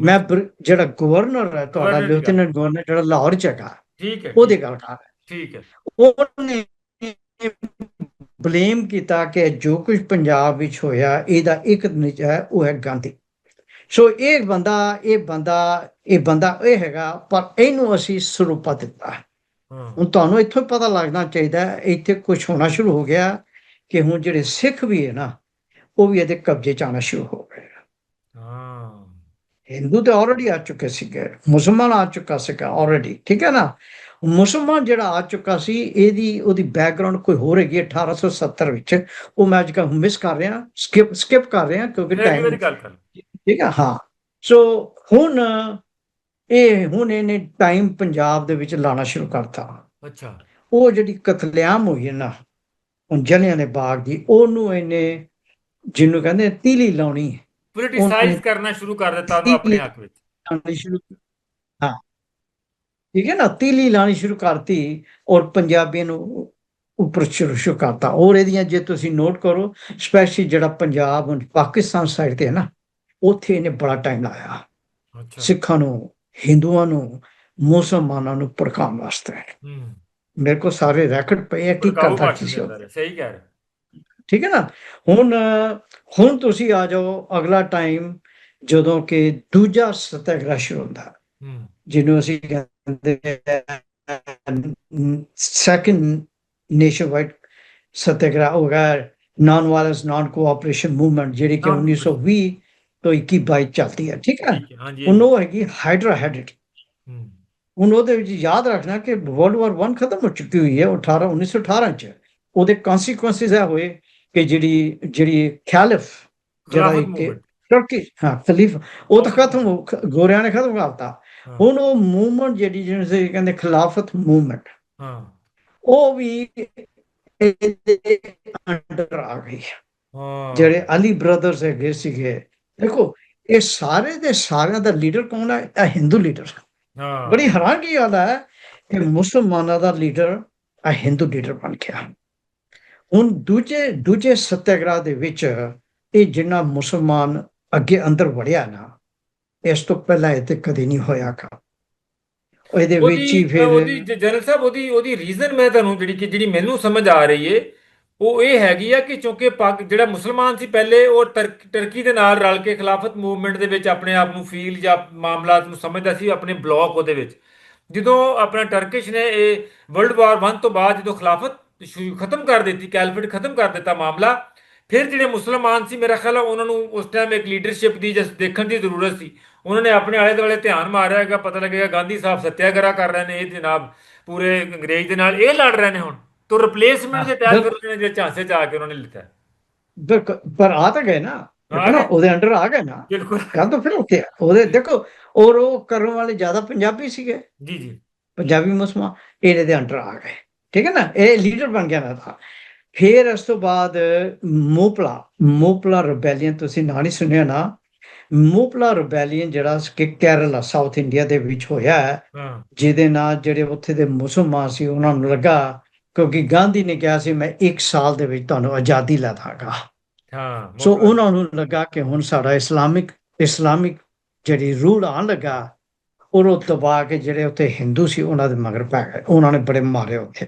Speaker 2: ਮੈਂ ਜਿਹੜਾ ਗਵਰਨਰ ਹੈ ਤੁਹਾਡਾ। ਲੈਫਟੀਨੈਂਟ ਗਵਰਨਰ ਜਿਹੜਾ ਲਾਹੌਰ ਚ ਹੈਗਾ
Speaker 1: ਠੀਕ ਹੈ
Speaker 2: ਉਹਦੀ ਗੱਲ ਕਰ ਰਿਹਾ।
Speaker 1: ਠੀਕ ਹੈ।
Speaker 2: ਉਹਨੇ ਬਲੇਮ ਕੀਤਾ ਕਿ ਜੋ ਕੁਝ ਪੰਜਾਬ ਵਿੱਚ ਹੋਇਆ ਇਹਦਾ ਇੱਕ ਨਤੀਜਾ ਹੈ ਉਹ ਹੈ ਗਾਂਧੀ। ਸੋ ਇਹ ਬੰਦਾ ਇਹ ਬੰਦਾ ਇਹ ਬੰਦਾ ਇਹ ਹੈਗਾ ਪਰ ਇਹਨੂੰ ਅਸੀਂ ਸਰੂਪਾ ਦਿੱਤਾ। ਹੁਣ ਤੁਹਾਨੂੰ ਇੱਥੋਂ ਪਤਾ ਲੱਗਣਾ ਚਾਹੀਦਾ ਇੱਥੇ ਕੁਝ ਹੋਣਾ ਸ਼ੁਰੂ ਹੋ ਗਿਆ ਕਿ ਹੁਣ ਜਿਹੜੇ ਸਿੱਖ ਵੀ ਹੈ ਨਾ ਉਹ ਵੀ ਇਹਦੇ ਕਬਜ਼ੇ ਚ ਆਉਣਾ ਸ਼ੁਰੂ ਹੋ ਗਏ।
Speaker 1: ਹਾਂ।
Speaker 2: ਹਿੰਦੂ ਤੇ ਆਲਰੇਡੀ ਆ ਚੁੱਕੇ ਸੀਗੇ ਮੁਸਲਮਾਨ ਆ ਚੁੱਕਾ ਸੀਗਾ ਆਲਰੇਡੀ ਠੀਕ ਹੈ ਨਾ? ਮੁਸਲਮਾਨ ਜਿਹੜਾ ਆ ਚੁੱਕਾ ਸੀ ਇਹਦੀ ਉਹਦੀ ਬੈਕਗ੍ਰਾਉਂਡ ਕੋਈ ਹੋਰ ਹੈਗੀ ਹੈ 1870 ਵਿੱਚ ਉਹ ਮੈਂ ਅੱਜ ਕੱਲ੍ਹ ਮਿਸ ਕਰ ਰਿਹਾ ਸਕਿਪ ਸਕਿਪ ਕਰ ਰਿਹਾ ਕਿਉਂਕਿ ਟਾਈਮ
Speaker 1: ਵਾਰੀ ਗੱਲ ਕਰ
Speaker 2: ਠੀਕ ਹੈ ਹਾਂ। ਸੋ ਹੁਣ ਇਹ ਹੁਣ ਇਹਨੇ ਟਾਈਮ ਪੰਜਾਬ ਦੇ ਵਿੱਚ ਲਾਣਾ ਸ਼ੁਰੂ ਕਰਤਾ।
Speaker 1: ਅੱਛਾ।
Speaker 2: ਉਹ ਜਿਹੜੀ ਕਤਲੇਆਮ ਹੋਈ ਨਾ ਹੁਣ ਜਲਿਆਂ ਦੇ ਬਾਗ ਦੀ ਉਹਨੂੰ ਇਹਨੇ ਜਿਹਨੂੰ ਕਹਿੰਦੇ ਤੀਲੀ ਲਾਉਣੀ
Speaker 1: ਪੋਲਿਟਿਸਾਈਜ਼ ਕਰਨਾ ਸ਼ੁਰੂ ਕਰ ਦਿੱਤਾ ਉਹਨੂੰ ਆਪਣੇ ਹੱਕ ਵਿੱਚ।
Speaker 2: ਸ਼ੁਰੂ ਹਾਂ। ਠੀਕ ਹੈ ਨਾ? ਤੀਲੀ ਲਾਣੀ ਸ਼ੁਰੂ ਕਰਤੀ ਔਰ ਪੰਜਾਬੀਆਂ ਨੂੰ ਉੱਪਰ ਸ਼ੁਰੂ ਕਰਤਾ। ਔਰ ਇਹਦੀਆਂ ਜੇ ਤੁਸੀਂ ਨੋਟ ਕਰੋ ਸਪੈਸ਼ਲੀ ਜਿਹੜਾ ਪੰਜਾਬ ਹੁਣ ਪਾਕਿਸਤਾਨ ਸਾਈਡ ਤੇ ਹੈ ਨਾ ਉੱਥੇ ਇਹਨੇ ਬੜਾ ਟਾਈਮ ਲਾਇਆ।
Speaker 1: ਅੱਛਾ।
Speaker 2: ਸਿੱਖਾਂ ਨੂੰ ਹਿੰਦੂਆਂ ਨੂੰ ਮੁਸਲਮਾਨਾਂ ਨੂੰ ਭੜਕਾਉਣ ਵਾਸਤੇ।
Speaker 1: ਹੂੰ।
Speaker 2: ਮੇਰੇ ਕੋਲ ਸਾਰੇ ਰੈਕਡ ਪਏ ਆ ਕੀ ਕਰਦਾ
Speaker 1: ਰਿਹਾ, ਸਹੀ ਕਹਿ ਰਹੇ
Speaker 2: ਠੀਕ ਹੈ ਨਾ? ਹੁਣ ਹੁਣ ਤੁਸੀਂ ਆ ਜਾਓ ਅਗਲਾ ਟਾਈਮ ਜਦੋਂ ਕਿ ਦੂਜਾ ਸਤਿਆਗ੍ਰਹਿ ਸ਼ੁਰੂ ਹੁੰਦਾ। ਜਿਹਨੂੰ ਅਸੀਂ ਕਹਿੰਦੇ ਸੈਕੰਡ ਨੇਸ਼ਨ ਵਾਈਡ ਸਤਿਆਗ੍ਰਹਿ ਹੋ ਗਿਆ non violence non cooperation movement ਜਿਹੜੀ ਕਿ
Speaker 1: Non-
Speaker 2: 1920 ਤੋਂ 21 22 ਚੱਲਦੀ ਹੈ ਠੀਕ ਹੈ?
Speaker 1: ਠੀਕ ਹੈ ਹਾਂਜੀ
Speaker 2: ਹੁਣ ਉਹ ਹੈਗੀ ਹਾਈਡਰਾ ਹੈਡਡ
Speaker 1: ਹੂੰ।
Speaker 2: ਹੁਣ ਉਹਦੇ ਵਿੱਚ ਯਾਦ ਰੱਖਣਾ ਕਿ ਵਰਲਡ ਵਾਰ 1 ਖਤਮ ਹੋ ਚੁੱਕੀ ਹੋਈ ਹੈ ਉਹ 18 1918 ਚ। ਉਹਦੇ ਕਨਸੀਕੁਐਂਸਿਸ ਇਹ ਹੋਏ ਕਿ ਜਿਹੜੀ ਜਿਹੜੀ ਖਿਲਾਫ ਜਿਹੜਾ ਇੱਕ ਟਰਕੀ ਹਾਂ ਖਲੀਫ ਉਹ ਤਾਂ ਖਤਮ ਗੋਰਿਆਂ ਨੇ ਖਤਮ ਕਰਤਾ। ਹੁਣ ਉਹ ਮੂਵਮੈਂਟ ਜਿਹੜੀ ਜਿਹਨੂੰ ਅਸੀਂ ਕਹਿੰਦੇ ਖਿਲਾਫਤ ਮੂਵਮੈਂਟ
Speaker 1: ਹਾਂ।
Speaker 2: ਉਹ ਵੀ ਇਹਦੇ ਅੰਡਰ ਆ ਗਈ।
Speaker 1: ਹਾਂ।
Speaker 2: ਜਿਹੜੇ ਅਲੀ ਬ੍ਰਦਰਸ ਹੈਗੇ ਸੀਗੇ ਦੇਖੋ ਇਹ ਸਾਰੇ ਦੇ ਸਾਰਿਆਂ ਦਾ ਲੀਡਰ ਕੌਣ ਹੈ? ਇਹ ਹਿੰਦੂ ਲੀਡਰ।
Speaker 1: ਹਾਂ।
Speaker 2: ਬੜੀ ਹੈਰਾਨਗੀ ਗੱਲ ਹੈ ਕਿ ਮੁਸਲਮਾਨਾਂ ਦਾ ਲੀਡਰ ਆ ਹਿੰਦੂ ਲੀਡਰ ਬਣ ਗਿਆ। ਹੁਣ ਦੂਜੇ ਦੂਜੇ ਸੱਤਿਆਗ੍ਰਹਿ ਦੇ ਵਿੱਚ ਇਹ ਜਿੰਨਾ ਮੁਸਲਮਾਨ ਅੱਗੇ ਅੰਦਰ ਵੜਿਆ ਨਾ ਇਸ ਤੋਂ ਪਹਿਲਾਂ ਇਹ ਤੇ ਕਦੇ ਨਹੀਂ ਹੋਇਆਗਾ ਇਹਦੇ ਵਿੱਚ ਹੀ ਫਿਰ
Speaker 1: ਉਹਦੀ ਜਨਰਲ ਸਾਹਿਬ ਉਹਦੀ ਉਹਦੀ ਰੀਜ਼ਨ ਮੈਂ ਤੁਹਾਨੂੰ ਜਿਹੜੀ ਕਿ ਜਿਹੜੀ ਮੈਨੂੰ ਸਮਝ ਆ ਰਹੀ ਏ ਉਹ ਇਹ ਹੈਗੀ ਆ ਕਿ ਚੂੰਕਿ ਪਾਕ ਜਿਹੜਾ ਮੁਸਲਮਾਨ ਸੀ ਪਹਿਲੇ, ਉਹ ਟਰਕ- ਟਰਕੀ ਦੇ ਨਾਲ ਰਲ ਕੇ ਖਿਲਾਫਤ ਮੂਵਮੈਂਟ ਦੇ ਵਿੱਚ ਆਪਣੇ ਆਪ ਨੂੰ ਫੀਲ ਜਾਂ ਮਾਮਲਾ ਨੂੰ ਸਮਝਦਾ ਸੀ ਆਪਣੇ ਬਲੌਕ ਉਹਦੇ ਵਿੱਚ। ਜਦੋਂ ਆਪਣਾ ਟਰਕਿਸ਼ ਨੇ ਇਹ ਵਰਲਡ ਵਾਰ 1 ਤੋਂ ਬਾਅਦ ਜਦੋਂ ਖਿਲਾਫਤ ਸ਼ੁਰੂ- ਖਤਮ ਕਰ ਦਿੱਤੀ ਕੈਲਫਟ ਖਤਮ ਕਰ ਦਿੱਤਾ ਮਾਮਲਾ, ਫਿਰ ਜਿਹੜੇ ਮੁਸਲਮਾਨ ਸੀ, ਮੇਰਾ ਖਿਆਲ ਆ ਉਹਨਾਂ ਨੂੰ ਉਸ ਟਾਈਮ ਇੱਕ ਲੀਡਰਸ਼ਿਪ ਦੀ ਜਸ, ਦੇਖਣ ਦੀ ਜ਼ਰੂਰਤ ਸੀ। ਉਹਨਾਂ ਨੇ ਆਪਣੇ ਆਲੇ ਦੁਆਲੇ ਧਿਆਨ ਮਾਰਿਆ ਹੈਗਾ, ਪਤਾ ਲੱਗੇਗਾ ਗਾਂਧੀ ਸਾਹਿਬ ਸੱਤਿਆਗ੍ਰਹਿ ਕਰ ਰਹੇ ਨੇ, ਇਹ ਜਨਾਬ ਪੂਰੇ ਅੰਗਰੇਜ਼ ਦੇ ਨਾਲ ਇਹ ਲੜ ਰਹੇ ਨੇ ਹੁਣ। ਤੋਂ ਰਿਪਲੇਸਮੈਂਟ ਦੇ ਤਹਿਤ ਫਿਰ ਉਹਨਾਂ ਨੇ ਜੇ ਝਾਂਸੇ ਚ ਆ ਕੇ ਉਹਨਾਂ ਨੇ ਲਿੱਤਾ
Speaker 2: ਬਿਲਕੁਲ, ਪਰ ਆ ਤਾਂ ਗਏ ਨਾ। ਨਾ। ਉਹਦੇ ਅੰਡਰ ਆ ਗਏ ਨਾ।
Speaker 1: ਬਿਲਕੁਲ।
Speaker 2: ਗੱਲ ਤਾਂ ਫਿਰ ਉੱਥੇ। ਉਹਦੇ ਦੇਖੋ ਔਰ ਉਹ ਕਰਨ ਵਾਲੇ ਜ਼ਿਆਦਾ ਪੰਜਾਬੀ ਸੀਗੇ।
Speaker 1: ਜੀ ਜੀ।
Speaker 2: ਪੰਜਾਬੀ ਮੁਸਲਮਾਨ ਇਹਦੇ ਦੇ ਅੰਡਰ ਆ ਗਏ। ਠੀਕ ਹੈ ਨਾ? ਇਹ ਲੀਡਰ ਬਣ ਗਿਆ ਨਾ ਤਾਂ। ਫਿਰ ਇਸ ਤੋਂ ਬਾਅਦ ਮੋਪਲਾ ਮੋਪਲਾ ਰਿਬੈਲੀਅਨ ਤੁਸੀਂ ਨਾਂ ਨਹੀਂ ਸੁਣਿਆ ਨਾ? ਮੋਪਲਾ ਰਿਬੈਲੀਅਨ ਜਿਹੜਾ ਕਿ ਕੇਰਲਾ ਸਾਊਥ ਇੰਡੀਆ ਦੇ ਵਿੱਚ ਹੋਇਆ ਜਿਹਦੇ ਨਾਲ ਜਿਹੜੇ ਉੱਥੇ ਦੇ ਮੁਸਲਮਾਨ ਸੀ ਉਹਨਾਂ ਨੂੰ ਲੱਗਾ। ਕਿਉਂਕਿ ਗਾਂਧੀ ਨੇ ਕਿਹਾ ਸੀ ਮੈਂ 1 ਸਾਲ ਦੇ ਵਿੱਚ ਤੁਹਾਨੂੰ ਆਜ਼ਾਦੀ ਲੈ ਦਾਂਗਾ।
Speaker 1: ਹਾਂ
Speaker 2: ਸੋ ਉਹਨਾਂ ਨੂੰ ਲੱਗਾ ਕਿ ਹੁਣ ਸਾਡਾ ਇਸਲਾਮਿਕ ਇਸਲਾਮਿਕ ਜਿਹੜੀ ਰੂਲ ਆਉਣ ਲੱਗਾ ਉਹ ਦਬਾ ਕੇ ਜਿਹੜੇ ਉੱਥੇ ਹਿੰਦੂ ਸੀ ਉਹਨਾਂ ਦੇ ਮਗਰ ਪੈ ਗਏ। ਉਹਨਾਂ ਨੇ ਬੜੇ ਮਾਰੇ ਉੱਥੇ।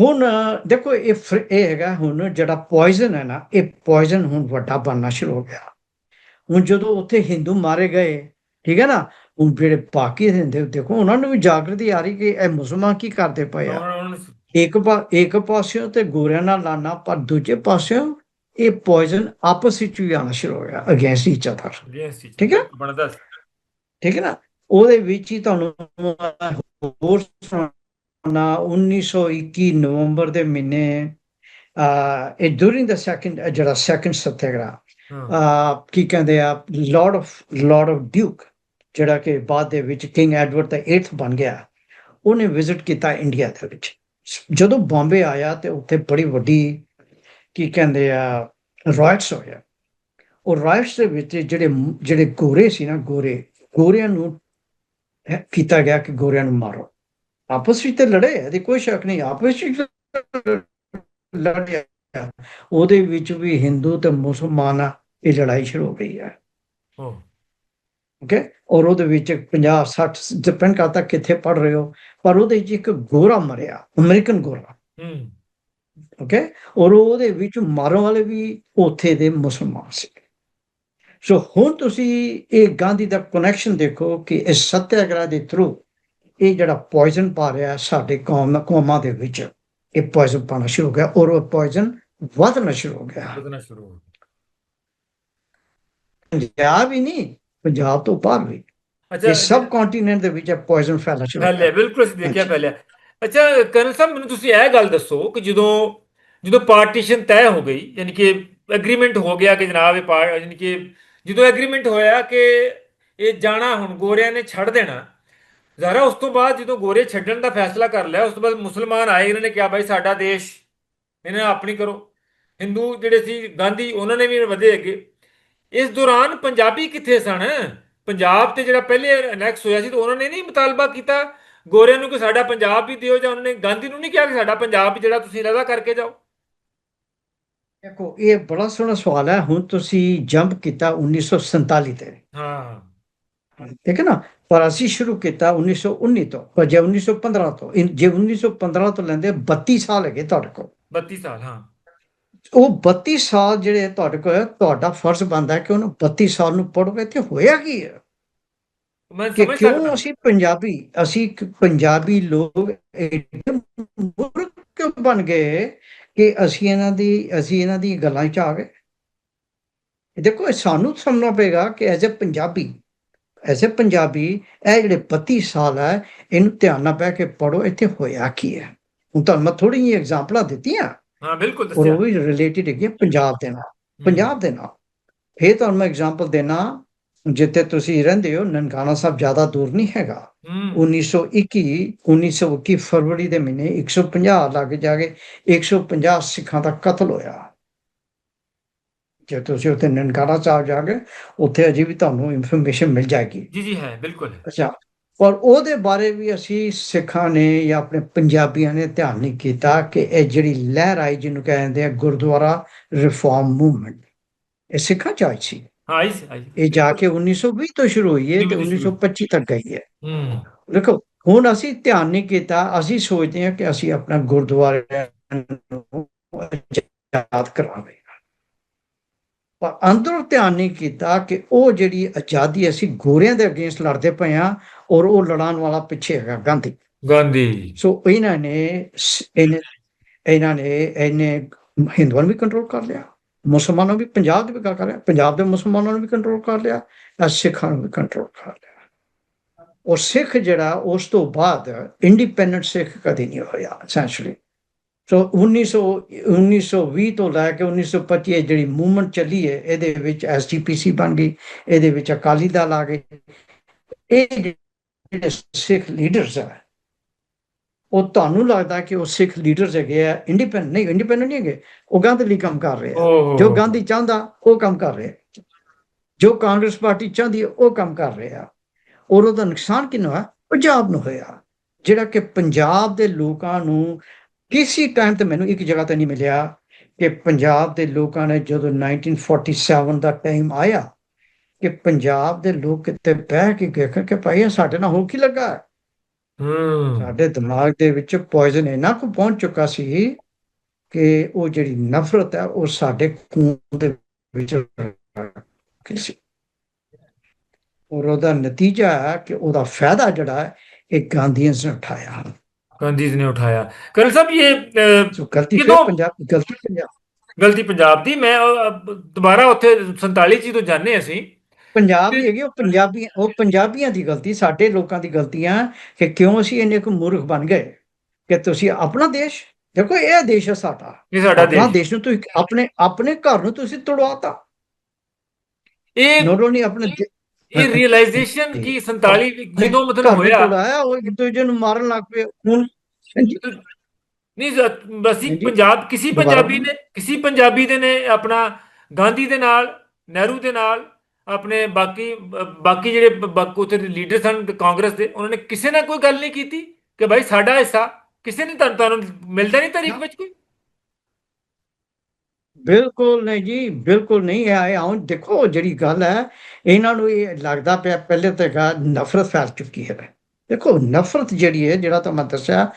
Speaker 2: ਹੁਣ ਦੇਖੋ ਇਹ ਇਹ ਹੈਗਾ ਹੁਣ ਜਿਹੜਾ ਪੋਇਜ਼ਨ ਹੈ ਨਾ ਇਹ ਪੋਇਜ਼ਨ ਹੁਣ ਵੱਡਾ ਬਣਨਾ ਸ਼ੁਰੂ ਹੋ ਗਿਆ। ਹੁਣ ਜਦੋਂ ਉੱਥੇ ਹਿੰਦੂ ਮਾਰੇ ਗਏ ਠੀਕ ਹੈ ਨਾ? ਹੁਣ ਜਿਹੜੇ ਬਾਕੀ ਹਿੰਦੂ ਦੇਖੋ ਉਹਨਾਂ ਨੂੰ ਵੀ ਜਾਗਰਤੀ ਆ ਰਹੀ ਕਿ ਇਹ ਮੁਸਲਮਾਨ ਕੀ ਕਰਦੇ ਪਏ ਆ? ਇੱਕ ਪਾ ਇੱਕ ਪਾਸਿਓਂ ਤੇ ਗੋਰਿਆਂ ਨਾਲ ਲਾਣਾ ਪਰ ਦੂਜੇ ਪਾਸਿਓਂ ਇਹ ਪੋਇਜ਼ਨ ਆਪਸ ਵਿੱਚ ਵੀ ਆਉਣਾ ਸ਼ੁਰੂ ਹੋ ਗਿਆ ਅਗੇਂਸਟ ਈਚ ਅਦਰ ਠੀਕ ਹੈ?
Speaker 1: ਬਣਦਾ
Speaker 2: ਠੀਕ ਹੈ ਨਾ? ਉਹਦੇ ਵਿੱਚ ਹੀ ਤੁਹਾਨੂੰ ਹੋਰ ਸੁਣਾਉਣਾ 1921 ਨਵੰਬਰ ਦੇ ਮਹੀਨੇ ਆ ਇਹ ਡੂਰਿੰਗ ਦਾ ਸੈਕੰਡ ਜਿਹੜਾ ਸੈਕੰਡ ਸੱਤਿਆਗ੍ਰਹਿ ਆ ਕੀ ਕਹਿੰਦੇ ਆ lord of lord of duke ਜਿਹੜਾ ਕਿ ਬਾਅਦ ਦੇ ਵਿੱਚ ਕਿੰਗ ਐਡਵਰਡ ਦਾ 8th ਬਣ ਗਿਆ ਉਹਨੇ ਵਿਜ਼ਿਟ ਕੀਤਾ ਇੰਡੀਆ ਦੇ ਵਿੱਚ। ਜਦੋਂ ਬੰਬੇ ਆਇਆ ਤੇ ਉੱਥੇ ਬੜੀ ਵੱਡੀ ਕੀ ਕਹਿੰਦੇ ਆ ਰਾਇਟਸ ਹੋਇਆ। ਉਹ ਰਾਇਟਸ ਦੇ ਵਿੱਚ ਜਿਹੜੇ ਜਿਹੜੇ ਗੋਰੇ ਸੀ ਨਾ, ਗੋਰੇ, ਗੋਰਿਆਂ ਨੂੰ ਕੀਤਾ ਗਿਆ ਕਿ ਗੋਰਿਆਂ ਨੂੰ ਮਾਰੋ। ਆਪਸ ਵਿੱਚ ਤੇ ਲੜੇ, ਇਹਦੀ ਕੋਈ ਸ਼ੱਕ ਨਹੀਂ, ਆਪਸ ਵਿੱਚ ਲੜਿਆ। ਉਹਦੇ ਵਿੱਚ ਵੀ ਹਿੰਦੂ ਤੇ ਮੁਸਲਮਾਨ ਇਹ ਲੜਾਈ ਸ਼ੁਰੂ ਹੋ ਗਈ ਹੈ। ਓਕੇ ਔਰ ਉਹਦੇ ਵਿੱਚ 50 60 ਡਿਪੈਂਡ ਕਰਦਾ ਕਿੱਥੇ ਪੜ ਰਹੇ ਹੋ। ਪਰ ਉਹਦੇ ਵਿੱਚ ਇੱਕ ਗੋਰਾ ਮਰਿਆ ਅਮਰੀਕਨ ਗੋਰਾ।
Speaker 1: ਹੂੰ।
Speaker 2: ਓਕੇ ਔਰ ਉਹਦੇ ਵਿੱਚ ਮਾਰਨ ਵਾਲੇ ਵੀ ਉੱਥੇ ਦੇ ਮੁਸਲਮਾਨ ਸੀ। ਸੋ ਹੁਣ ਤੁਸੀਂ ਇਹ ਗਾਂਧੀ ਦਾ ਕਨੈਕਸ਼ਨ ਦੇਖੋ ਕਿ ਇਸ ਸੱਤਿਆਗ੍ਰਹਿ ਦੇ ਥਰੂ ਇਹ ਜਿਹੜਾ ਪੋਇਜ਼ਨ ਪਾ ਰਿਹਾ ਸਾਡੇ ਕੌਮ ਕੌਮਾਂ ਦੇ ਵਿੱਚ ਇਹ ਪੋਇਜ਼ਨ ਪਾਣਾ ਸ਼ੁਰੂ ਹੋ ਗਿਆ ਔਰ ਉਹ ਪੋਇਜ਼ਨ ਵਧਣਾ ਸ਼ੁਰੂ ਹੋ ਗਿਆ।
Speaker 1: ਵਧਣਾ ਸ਼ੁਰੂ ਹੋ ਗਿਆ।
Speaker 2: ਹੀ ਨਹੀਂ। ਪੰਜਾਬ ਤੋਂ ਬਾਹਰ ਵੀ।
Speaker 1: ਅੱਛਾ।
Speaker 2: ਇਹ ਸਬ ਕੰਟੀਨੈਂਟ ਦੇ ਵਿੱਚ ਪੋਇਜ਼ਨ ਫੈਲਣਾ ਸ਼ੁਰੂ ਹੋ
Speaker 1: ਪਹਿਲੇ
Speaker 2: ਗਿਆ
Speaker 1: ਬਿਲਕੁਲ ਅਸੀਂ ਦੇਖਿਆ। ਪਹਿਲੇ ਅੱਛਾ ਕਰਨਲ ਸਾਹਿਬ ਮੈਨੂੰ ਤੁਸੀਂ ਇਹ ਗੱਲ ਦੱਸੋ ਕਿ ਜਦੋਂ ਜਦੋਂ ਪਾਰਟੀਸ਼ਨ ਤੈਅ ਹੋ ਗਈ ਯਾਨੀ ਕਿ ਐਗਰੀਮੈਂਟ ਹੋ ਗਿਆ ਕਿ ਜਨਾਬ ਇਹ ਪਾਰ ਯਾਨੀ ਕਿ ਜਦੋਂ ਐਗਰੀਮੈਂਟ ਹੋਇਆ ਕਿ ਇਹ ਜਾਣਾ ਹੁਣ ਗੋਰਿਆਂ ਨੇ ਛੱਡ ਦੇਣਾ ਜ਼ਰਾ ਉਸ ਤੋਂ ਬਾਅਦ ਜਦੋਂ ਗੋਰੇ ਛੱਡਣ ਦਾ ਫੈਸਲਾ ਕਰ ਲਿਆ ਉਸ ਤੋਂ ਬਾਅਦ ਮੁਸਲਮਾਨ ਆਏ ਇਹਨਾਂ ਨੇ ਕਿਹਾ ਭਾਈ ਸਾਡਾ ਦੇਸ਼ ਇਹਨਾਂ ਆਪਣੀ ਕਰੋ। ਹਿੰਦੂ ਜਿਹੜੇ ਸੀ ਗਾਂਧੀ ਉਹਨਾਂ ਨੇ ਵੀ ਵਧੇ ਅੱਗੇ। ਇਸ ਦੌਰਾਨ ਪੰਜਾਬੀ ਕਿੱਥੇ ਸਨ? ਪੰਜਾਬ ਤੇ ਜਿਹੜਾ ਪਹਿਲੇ ਅਨੈਕਸ ਹੋਇਆ ਸੀ ਤਾਂ ਉਹਨਾਂ ਨੇ ਨਹੀਂ ਮੁਤਾਲਬਾ ਕੀਤਾ। ਗੋਰਿਆਂ ਨੂੰ ਕਿ ਸਾਡਾ ਪੰਜਾਬ ਵੀ ਦਿਓ ਜਾਂ ਉਹਨਾਂ ਨੇ ਗਾਂਧੀ ਨੂੰ ਨਹੀਂ ਕਿਹਾ ਕਿ ਸਾਡਾ ਪੰਜਾਬ ਵੀ ਜਿਹੜਾ ਤੁਸੀਂ ਅਲੱਗਾ ਕਰਕੇ ਜਾਓ।
Speaker 2: ਦੇਖੋ ਇਹ ਬੜਾ ਸੋਹਣਾ ਸਵਾਲ ਹੈ। ਹੁਣ ਤੁਸੀਂ ਜੰਪ ਕੀਤਾ 1947 ਤੇ।
Speaker 1: ਹਾਂ।
Speaker 2: ਠੀਕ ਹੈ ਨਾ? ਪਰ ਅਸੀਂ ਸ਼ੁਰੂ ਕੀਤਾ 1919 ਤੋਂ ਪਰ ਜੇ 1915 ਤੋਂ। ਜੇ 1915 ਤੋਂ ਲੈਂਦੇ 32 ਸਾਲ ਹੈਗੇ ਤੁਹਾਡੇ ਕੋਲ।
Speaker 1: 32 ਸਾਲ ਹਾਂ।
Speaker 2: ਉਹ 32 ਸਾਲ ਜਿਹੜੇ ਤੁਹਾਡੇ ਕੋਲ ਤੁਹਾਡਾ ਫਰਜ਼ ਬਣਦਾ ਕਿ ਉਹਨੂੰ 32 ਸਾਲ ਨੂੰ ਪੜੋਗੇ ਤੇ ਹੋਇਆ ਕੀ ਹੈ?
Speaker 1: ਮੈਂ ਸਮਝ
Speaker 2: ਕਿਉਂ ਅਸੀਂ ਪੰਜਾਬੀ ਅਸੀਂ ਪੰਜਾਬੀ ਲੋਕ ਮੂਰਖ ਕਿਉਂ ਬਣ ਗਏ ਕਿ ਅਸੀਂ ਇਹਨਾਂ ਦੀ ਅਸੀਂ ਇਹਨਾਂ ਦੀ ਗੱਲਾਂ 'ਚ ਆ ਗਏ? ਇਹ ਦੇਖੋ ਸਾਨੂੰ ਸਮਝਣਾ ਪਏਗਾ ਕਿ as a Punjabi as a Punjabi ਇਹ ਜਿਹੜੇ 32 ਸਾਲ ਹੈ ਇਹਨੂੰ ਧਿਆਨ ਨਾਲ ਬਹਿ ਕੇ ਪੜੋ ਇੱਥੇ ਹੋਇਆ ਕੀ ਹੈ? ਹੁਣ ਤੁਹਾਨੂੰ ਮੈਂ ਥੋੜੀ ਜਿਹੀ ਐਗਜ਼ਾਮਪਲਾਂ ਦਿੱਤੀਆਂ।
Speaker 1: ਹਾਂ ਬਿਲਕੁਲ ਦੱਸਿਆ।
Speaker 2: ਉਹ ਵੀ ਰਿਲੇਟਡ ਹੈਗੀ ਪੰਜਾਬ ਦੇ ਨਾਲ। ਪੰਜਾਬ ਦੇ ਨਾਲ। ਫਿਰ ਤੁਹਾਨੂੰ ਮੈਂ ਐਗਜ਼ਾਮਪਲ ਦੇਣਾ ਜਿੱਥੇ ਤੁਸੀਂ ਰਹਿੰਦੇ ਹੋ ਨਨਕਾਣਾ ਸਾਹਿਬ ਜ਼ਿਆਦਾ ਦੂਰ ਨਹੀਂ ਹੈਗਾ।
Speaker 1: ਹੂੰ।
Speaker 2: 1921 1921 ਫਰਵਰੀ ਦੇ ਮਹੀਨੇ 150 ਲੱਗ ਜਾ ਕੇ 150 ਸਿੱਖਾਂ ਦਾ ਕਤਲ ਹੋਇਆ। ਜੇ ਤੁਸੀਂ ਉੱਥੇ ਨਨਕਾਣਾ ਸਾਹਿਬ ਜਾਗੇ ਉੱਥੇ ਅਜੇ ਵੀ ਤੁਹਾਨੂੰ ਇਨਫੋਰਮੇਸ਼ਨ ਮਿਲ ਜਾਏਗੀ।
Speaker 1: ਜੀ ਜੀ ਹੈ ਬਿਲਕੁਲ।
Speaker 2: ਅੱਛਾ ਪਰ ਉਹਦੇ ਬਾਰੇ ਵੀ ਅਸੀਂ ਸਿੱਖਾਂ ਨੇ ਜਾਂ ਆਪਣੇ ਪੰਜਾਬੀਆਂ ਨੇ ਧਿਆਨ ਨਹੀਂ ਕੀਤਾ ਕਿ ਇਹ ਜਿਹੜੀ ਲਹਿਰ ਆਈ ਜਿਹਨੂੰ ਕਹਿੰਦੇ ਆ ਗੁਰਦੁਆਰਾ ਰਿਫਾਰਮ ਮੂਵਮੈਂਟ ਇਹ ਸਿੱਖਾਂ ਚ ਆਈ ਸੀ।
Speaker 1: ਹਾਂ ਆਈ ਸੀ।
Speaker 2: ਇਹ ਜਾ ਕੇ 1920 ਤੋਂ ਸ਼ੁਰੂ ਹੋਈ ਹੈ ਤੇ
Speaker 1: ਬਿਲਕੁਲ ਸ਼ੁਰੂ।
Speaker 2: 1925 ਤੱਕ ਗਈ ਹੈ।
Speaker 1: ਹੂੰ।
Speaker 2: ਦੇਖੋ ਹੁਣ ਅਸੀਂ ਧਿਆਨ ਨਹੀਂ ਕੀਤਾ ਅਸੀਂ ਸੋਚਦੇ ਹਾਂ ਕਿ ਅਸੀਂ ਆਪਣਾ ਗੁਰਦੁਆਰਾ ਨੂੰ ਆਜ਼ਾਦ ਕਰਾਵੇ ਪਰ ਅੰਦਰੋਂ ਧਿਆਨ ਨਹੀਂ ਕੀਤਾ ਕਿ ਉਹ ਜਿਹੜੀ ਆਜ਼ਾਦੀ ਅਸੀਂ ਗੋਰਿਆਂ ਦੇ ਅਗੇਂਸਟ ਲੜਦੇ ਪਏ ਆ ਔਰ ਉਹ ਲੜਾਉਣ ਵਾਲਾ ਪਿੱਛੇ ਹੈਗਾ ਗਾਂਧੀ।
Speaker 1: ਗਾਂਧੀ।
Speaker 2: ਸੋ ਇਹਨਾਂ ਨੇ ਇਹਨੇ ਇਹਨਾਂ ਨੇ ਇਹਨੇ ਹਿੰਦੂਆਂ ਨੂੰ ਵੀ ਕੰਟਰੋਲ ਕਰ ਲਿਆ ਮੁਸਲਮਾਨਾਂ ਨੂੰ ਵੀ ਪੰਜਾਬ ਦੇ ਵੀ ਕਰ ਲਿਆ ਪੰਜਾਬ ਦੇ ਮੁਸਲਮਾਨਾਂ ਨੂੰ ਵੀ ਕੰਟਰੋਲ ਕਰ ਲਿਆ ਤੇ ਸਿੱਖਾਂ ਨੂੰ ਵੀ ਕੰਟਰੋਲ ਕਰ ਲਿਆ। ਔਰ ਸਿੱਖ ਜਿਹੜਾ ਉਸ ਤੋਂ ਬਾਅਦ ਇੰਡੀਪੈਂਡੈਂਟ ਸਿੱਖ ਕਦੇ ਨਹੀਂ ਹੋਇਆ ਐਸੈਂਸ਼ਲੀ ਸੋ 1900 1920 ਤੋਂ ਲੈ ਕੇ 1925 ਇਹ ਜਿਹੜੀ ਮੂਵਮੈਂਟ ਚੱਲੀ ਹੈ ਇਹਦੇ ਵਿੱਚ ਐਸਜੀਪੀਸੀ ਬਣ ਗਈ ਇਹਦੇ ਵਿੱਚ ਅਕਾਲੀ ਦਲ ਆ ਗਏ। ਇਹ ਜਿਹੜੇ ਸਿੱਖ ਲੀਡਰਸ ਆ ਉਹ ਤੁਹਾਨੂੰ ਲੱਗਦਾ ਕਿ ਉਹ ਸਿੱਖ ਲੀਡਰਸ ਹੈਗੇ ਆ ਇੰਡੀਪੈਂਡੈਂਟ? ਨਹੀਂ ਇੰਡੀਪੈਂਡੈਂਟ ਨਹੀਂ ਹੈਗੇ। ਉਹ ਗਾਂਧੀ ਲਈ ਕੰਮ ਕਰ ਰਹੇ ਆ। ਜੋ ਗਾਂਧੀ ਚਾਹੁੰਦਾ ਉਹ ਕੰਮ ਕਰ ਰਹੇ। ਆ ਜੋ ਕਾਂਗਰਸ ਪਾਰਟੀ ਚਾਹੁੰਦੀ ਹੈ ਉਹ ਕੰਮ ਕਰ ਰਹੇ। ਆ ਔਰ ਉਹਦਾ ਨੁਕਸਾਨ ਹੋਇਆ ਪੰਜਾਬ ਨੂੰ ਹੋਇਆ। ਜਿਹੜਾ ਕਿ ਪੰਜਾਬ ਦੇ ਲੋਕਾਂ ਨੂੰ ਕਿਸੇ ਟਾਈਮ ਤੇ ਮੈਨੂੰ ਇੱਕ ਜਗ੍ਹਾ ਤੇ ਨਹੀਂ ਮਿਲਿਆ ਕਿ ਪੰਜਾਬ ਦੇ ਲੋਕਾਂ ਨੇ ਜਦੋਂ 1947 ਦਾ ਟਾਈਮ ਆਇਆ ਕਿ ਪੰਜਾਬ ਦੇ ਲੋਕ ਕਿਤੇ ਬਹਿ ਕੇ ਦੇਖਣ ਕਿ ਭਾਈ ਇਹ ਸਾਡੇ ਨਾਲ ਹੋ ਕੀ ਲੱਗਾ? ਹੈ? ਸਾਡੇ ਦਿਮਾਗ ਦੇ ਵਿੱਚ ਪੋਇਜ਼ਨ ਇੰਨਾ ਕੁ ਪਹੁੰਚ ਚੁੱਕਾ ਸੀ ਕਿ ਉਹ ਜਿਹੜੀ ਨਫ਼ਰਤ ਹੈ ਉਹ ਸਾਡੇ ਖੂਨ ਦੇ ਵਿੱਚ ਰੱਖੀ ਸੀ। ਔਰ ਉਹਦਾ ਨਤੀਜਾ ਹੈ ਕਿ ਉਹਦਾ ਫਾਇਦਾ ਜਿਹੜਾ ਹੈ ਇਹ ਗਾਂਧੀਅਨਸ ਨੇ ਉਠਾਇਆ।
Speaker 1: ਗਾਂਧੀ ਜੀ ਨੇ ਉਠਾਇਆ। ਕਰਲ ਸਾਹਿਬ
Speaker 2: ਇਹ ਗਲਤੀ ਫਿਰ ਪੰਜਾਬ ਗਲਤੀ ਪੰਜਾਬ।
Speaker 1: ਗਲਤੀ ਪੰਜਾਬ ਦੀ। ਮੈਂ ਦੁਬਾਰਾ ਉੱਥੇ 47 ਜੀ ਤੋਂ ਜਾਣੇ ਅਸੀਂ।
Speaker 2: ਪੰਜਾਬ ਦੀ ਹੈਗੀ ਉਹ ਪੰਜਾਬੀ ਉਹ ਪੰਜਾਬੀਆਂ ਦੀ ਗਲਤੀ ਸਾਡੇ ਲੋਕਾਂ ਦੀ ਗਲਤੀਆਂ ਕਿ ਕਿਉਂ ਅਸੀਂ ਇੰਨੇ ਕੁ ਮੂਰਖ ਬਣ ਗਏ? ਕਿ ਤੁਸੀਂ ਆਪਣਾ ਦੇਸ਼ ਦੇਖੋ ਇਹ ਦੇਸ਼ ਹੈ ਸਾਡਾ।
Speaker 1: ਇਹ ਸਾਡਾ ਦੇਸ਼
Speaker 2: ਆਪਣਾ
Speaker 1: ਦੇਸ਼।
Speaker 2: ਨੂੰ ਤੁਸੀਂ ਆਪਣੇ ਆਪਣੇ ਘਰ ਨੂੰ ਤੁਸੀਂ ਤੜਵਾਤਾ
Speaker 1: ਇਹ
Speaker 2: ਨੋਟ ਓਨਲੀ ਆਪਣੇ
Speaker 1: ਇਹ ਰੀਅਲਾਈਜੇਸ਼ਨ ਕੀ 47 ਜਦੋਂ ਮਤਲਬ ਹੋਇਆ?
Speaker 2: ਉਹ ਇੱਕ ਦੂਜੇ ਨੂੰ ਮਾਰਨ ਲੱਗ ਪਏ ਹੁਣ
Speaker 1: ਨਹੀਂ
Speaker 2: ਹਾਂਜੀ।
Speaker 1: ਪੰਜਾਬ ਕਿਸੇ ਪੰਜਾਬੀ ਨੇ ਕਿਸੇ ਪੰਜਾਬੀ ਦੇ ਨੇ ਆਪਣਾ ਗਾਂਧੀ ਦੇ ਨਾਲ ਨਹਿਰੂ ਦੇ ਨਾਲ ਆਪਣੇ ਬਾਕੀ ਬਾਕੀ ਜਿਹੜੇ ਉੱਥੇ ਲੀਡਰ ਸਨ ਕਾਂਗਰਸ ਦੇ ਉਹਨਾਂ ਨੇ ਕਿਸੇ ਨਾਲ ਕੋਈ ਗੱਲ ਨਹੀਂ ਕੀਤੀ ਕਿ ਭਾਈ ਸਾਡਾ ਹਿੱਸਾ ਕਿਸੇ ਨੇ ਤੁਹਾਨੂੰ ਤੁਹਾਨੂੰ ਮਿਲਦਾ ਨਹੀਂ ਤਾਰੀਖ ਵਿੱਚ ਕੋਈ?
Speaker 2: ਬਿਲਕੁਲ ਨਹੀਂ ਜੀ ਬਿਲਕੁਲ ਨਹੀਂ ਹੈ ਆਉਂ ਦੇਖੋ ਜਿਹੜੀ ਗੱਲ ਹੈ ਇਹਨਾਂ ਨੂੰ ਇਹ ਲੱਗਦਾ ਪਿਆ ਪਹਿਲੇ ਤਾਂ ਗਾ ਨਫ਼ਰਤ ਫੈਲ ਚੁੱਕੀ ਹੈ। ਦੇਖੋ ਨਫ਼ਰਤ ਜਿਹੜੀ ਹੈ ਜਿਹੜਾ ਤਾਂ ਮੈਂ ਦੱਸਿਆ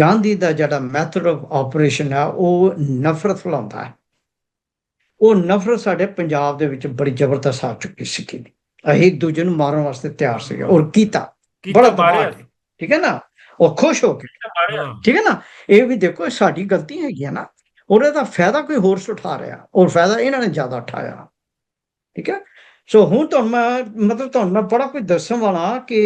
Speaker 2: ਗਾਂਧੀ ਦਾ ਜਿਹੜਾ ਮੈਥਡ ਆਫ ਆਪਰੇਸ਼ਨ ਹੈ ਉਹ ਨਫ਼ਰਤ ਫੈਲਾਉਂਦਾ ਹੈ। ਉਹ ਨਫ਼ਰਤ ਸਾਡੇ ਪੰਜਾਬ ਦੇ ਵਿੱਚ ਬੜੀ ਜ਼ਬਰਦਸਤ ਆ ਚੁੱਕੀ ਸੀ। ਕਿ ਅਸੀਂ ਦੂਜੇ ਨੂੰ ਮਾਰਨ ਵਾਸਤੇ ਤਿਆਰ ਸੀਗੇ ਔਰ ਕੀਤਾ। ਬੜਾ
Speaker 1: ਮਾਰਿਆ
Speaker 2: ਠੀਕ ਹੈ ਨਾ? ਉਹ ਖੁਸ਼ ਹੋ ਕੇ। ਠੀਕ ਹੈ ਨਾ? ਇਹ ਵੀ ਦੇਖੋ ਸਾਡੀ ਗਲਤੀ ਹੈਗੀ ਹੈ ਨਾ। ਔਰ ਇਹਦਾ ਫਾਇਦਾ ਕੋਈ ਹੋਰ ਉਠਾ ਰਿਹਾ ਔਰ ਫਾਇਦਾ ਇਹਨਾਂ ਨੇ ਜ਼ਿਆਦਾ ਉਠਾਇਆ। ਠੀਕ ਹੈ? ਸੋ ਹੁਣ ਤੁਹਾਨੂੰ ਮੈਂ ਮਤਲਬ ਤੁਹਾਨੂੰ ਮੈਂ ਬੜਾ ਕੁਝ ਦੱਸਣ ਵਾਲਾ ਕਿ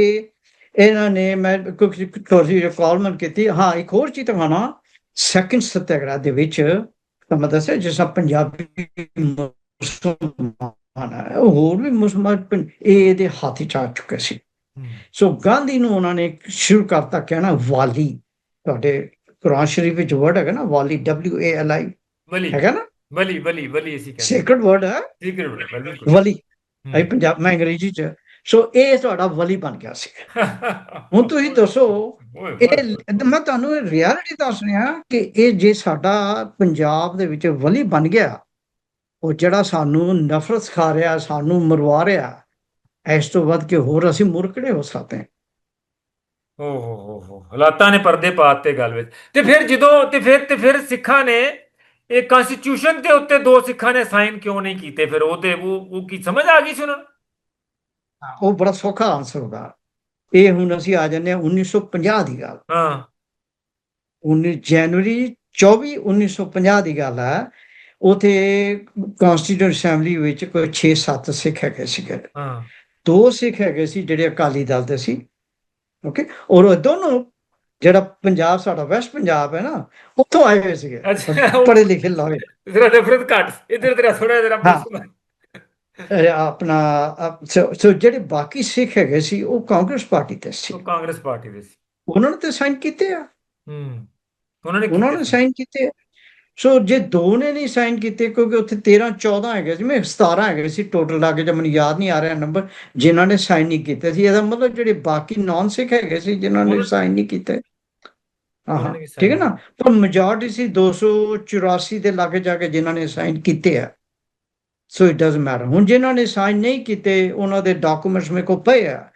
Speaker 2: ਇਹਨਾਂ ਨੇ ਮੈਂ ਕੁਝ ਥੋੜੀ ਰਿਕਾਲਮੈਂਟ ਕੀਤੀ। ਹਾਂ ਇੱਕ ਹੋਰ ਚੀਜ਼ ਦਿਖਾਣਾ ਸੈਕੰਡ ਸੱਤਿਆਗ੍ਰਹਿ ਦੇ ਵਿੱਚ ਤਾਂ ਮੈਂ ਦੱਸਿਆ ਜਿਸ ਤਰ੍ਹਾਂ ਪੰਜਾਬੀ ਮੁਸਲਮਾਨ ਹੈ ਉਹ ਹੋਰ ਵੀ ਮੁਸਲਮਾਨ ਇਹ ਇਹਦੇ ਹੱਥ 'ਚ ਆ ਚੁੱਕੇ ਸੀ। ਸੋ ਗਾਂਧੀ ਨੂੰ ਉਹਨਾਂ ਨੇ ਸ਼ੁਰੂ ਕਰਤਾ ਕਹਿਣਾ ਵਾਲੀ ਤੁਹਾਡੇ ਕੁਰਾਨ ਸ਼ਰੀਫ ਵਿੱਚ ਵਰਡ ਹੈਗਾ ਨਾ ਵਾਲੀ W A L I
Speaker 1: ਵਲੀ।
Speaker 2: ਹੈਗਾ ਨਾ?
Speaker 1: ਵਲੀ ਵਲੀ ਵਲੀ ਅਸੀਂ ਕਹਿੰਦੇ
Speaker 2: ਸੇਕਰਡ ਵਰਡ ਹੈ।
Speaker 1: ਸੀਕ੍ਰੇਟ ਬੜਾ ਬਿਲਕੁਲ।
Speaker 2: ਵਲੀ। ਇਹ ਪੰਜਾਬ ਮੈਂ ਅੰਗਰੇਜ਼ੀ ਚ। ਸੋ ਇਹ ਤੁਹਾਡਾ ਵਲੀ ਬਣ ਗਿਆ ਸੀ। ਹੁਣ ਤੁਸੀਂ ਦੱਸੋ ਇਹ ਮੈਂ ਤੁਹਾਨੂੰ ਰਿਐਲਿਟੀ ਦੱਸ ਰਿਹਾ ਕਿ ਇਹ ਜੇ ਸਾਡਾ ਪੰਜਾਬ ਦੇ ਵਿੱਚ ਵਲੀ ਬਣ ਗਿਆ ਉਹ ਜਿਹੜਾ ਸਾਨੂੰ ਨਫ਼ਰਤ ਸਿਖਾ ਰਿਹਾ ਸਾਨੂੰ ਮਰਵਾ ਰਿਹਾ ਇਸ ਤੋਂ ਵੱਧ ਕੇ ਹੋਰ ਅਸੀਂ ਮੁਰਕੜੇ ਹੋ ਸਕਦੇ ਹਾਂ?
Speaker 1: ਓ ਹੋ ਹੋ ਹੋ ਹਾਲਾਤਾਂ ਨੇ ਪਰਦੇ ਪਾਤੇ ਗੱਲ ਵਿੱਚ। ਤੇ ਫਿਰ ਜਦੋਂ ਤੇ ਫਿਰ ਤੇ ਫਿਰ ਸਿੱਖਾਂ ਨੇ ਇਹ ਕਨਸਟੀਟਿਊਸ਼ਨ ਦੇ ਉੱਤੇ ਦੋ ਸਿੱਖਾਂ ਨੇ ਸਾਈਨ ਕਿਉਂ ਨਹੀਂ ਕੀਤੇ? ਫਿਰ ਉਹ ਤੇ ਉਹ ਉਹ ਕੀ ਸਮਝ ਆ ਗਈ ਸੀ ਉਹਨਾਂ ਨੂੰ?
Speaker 2: ਉਹ ਬੜਾ ਸੌਖਾ ਆਨਸਰ ਹੋਗਾ। ਇਹ ਹੁਣ ਅਸੀਂ ਆ ਹਾਂ 1950 ਦੀ ਗੱਲ।
Speaker 1: ਹਾਂ।
Speaker 2: 19 ਜਨਵਰੀ 24 1950 ਦੀ ਗੱਲ ਹੈ। ਉਥੇ ਕਨਸਟੀਟਿਊਸ਼ਨ ਅਸੈਂਬਲੀ ਵਿੱਚ ਕੋਈ 6-7 ਸਿੱਖ ਹੈਗੇ ਸੀਗੇ।
Speaker 1: ਹਾਂ।
Speaker 2: ਦੋ ਸਿੱਖ ਹੈਗੇ ਸੀ ਜਿਹੜੇ ਅਕਾਲੀ ਦਲ ਦੇ ਸੀ। ਓਕੇ ਔਰ ਉਹ ਦੋਨੋਂ ਜਿਹੜਾ ਪੰਜਾਬ ਸਾਡਾ ਵੈਸਟ ਪੰਜਾਬ ਹੈ ਨਾ ਉੱਥੋਂ ਆਏ ਹੋਏ ਸੀਗੇ। ਪੜ੍ਹੇ ਲਿਖੇ ਲੋਏ
Speaker 1: ਜ਼ਰਾ ਨਫ਼ਰਤ ਘੱਟ। ਇਧਰ ਤੇਰਾ ਥੋੜਾ ਜਰਾ
Speaker 2: ਆਪਣਾ ਸੋ ਜਿਹੜੇ ਬਾਕੀ ਸਿੱਖ ਹੈਗੇ ਸੀ ਉਹ ਕਾਂਗਰਸ ਪਾਰਟੀ ਤੇ ਸੀ।
Speaker 1: ਉਹ ਕਾਂਗਰਸ ਪਾਰਟੀ ਦੇ ਸੀ।
Speaker 2: ਉਹਨਾਂ ਨੇ ਤੇ ਸਾਈਨ ਕੀਤੇ ਆ।
Speaker 1: ਹੂੰ। ਉਹਨਾਂ ਨੇ
Speaker 2: ਉਹਨਾਂ ਨੇ। ਸਾਈਨ ਕੀਤੇ ਸੋ ਜੇ ਦੋ ਨੇ ਨਹੀਂ ਸਾਈਨ ਕੀਤੇ ਕਿਉਂਕਿ ਉੱਥੇ 13 14 ਹੈਗੇ ਸੀ ਮੈਂ 17 ਹੈਗੇ ਸੀ ਟੋਟਲ ਲਾ ਕੇ ਜੇ ਮੈਨੂੰ ਯਾਦ ਨਹੀਂ ਆ ਰਿਹਾ ਨੰਬਰ ਜਿਨ੍ਹਾਂ ਨੇ ਸਾਈਨ ਨਹੀਂ ਕੀਤੇ ਸੀ। ਇਹਦਾ ਮਤਲਬ ਜਿਹੜੇ ਬਾਕੀ ਨਾਨ ਸਿੱਖ ਹੈਗੇ ਸੀ ਜਿਨ੍ਹਾਂ ਨੇ ਸਾਈਨ ਨਹੀਂ ਕੀਤੇ। ਹਾਂ ਠੀਕ ਹੈ ਨਾ? ਪਰ ਮੈਜੋਰਟੀ ਸੀ 284 ਦੇ ਲਾਗੇ ਜਾ ਕੇ ਜਿਨ੍ਹਾਂ ਨੇ ਸਾਈਨ ਕੀਤੇ ਆ। ਸੋ ਇਟ ਡਸਨਟ ਮੈਟਰ ਹੁਣ ਜਿਨ੍ਹਾਂ ਨੇ ਸਾਈਨ ਨਹੀਂ ਕੀਤੇ ਉਹਨਾਂ ਦੇ ਡਾਕੂਮੈਂਟਸ ਮੇਰੇ ਕੋਲ ਪਏ ਆ।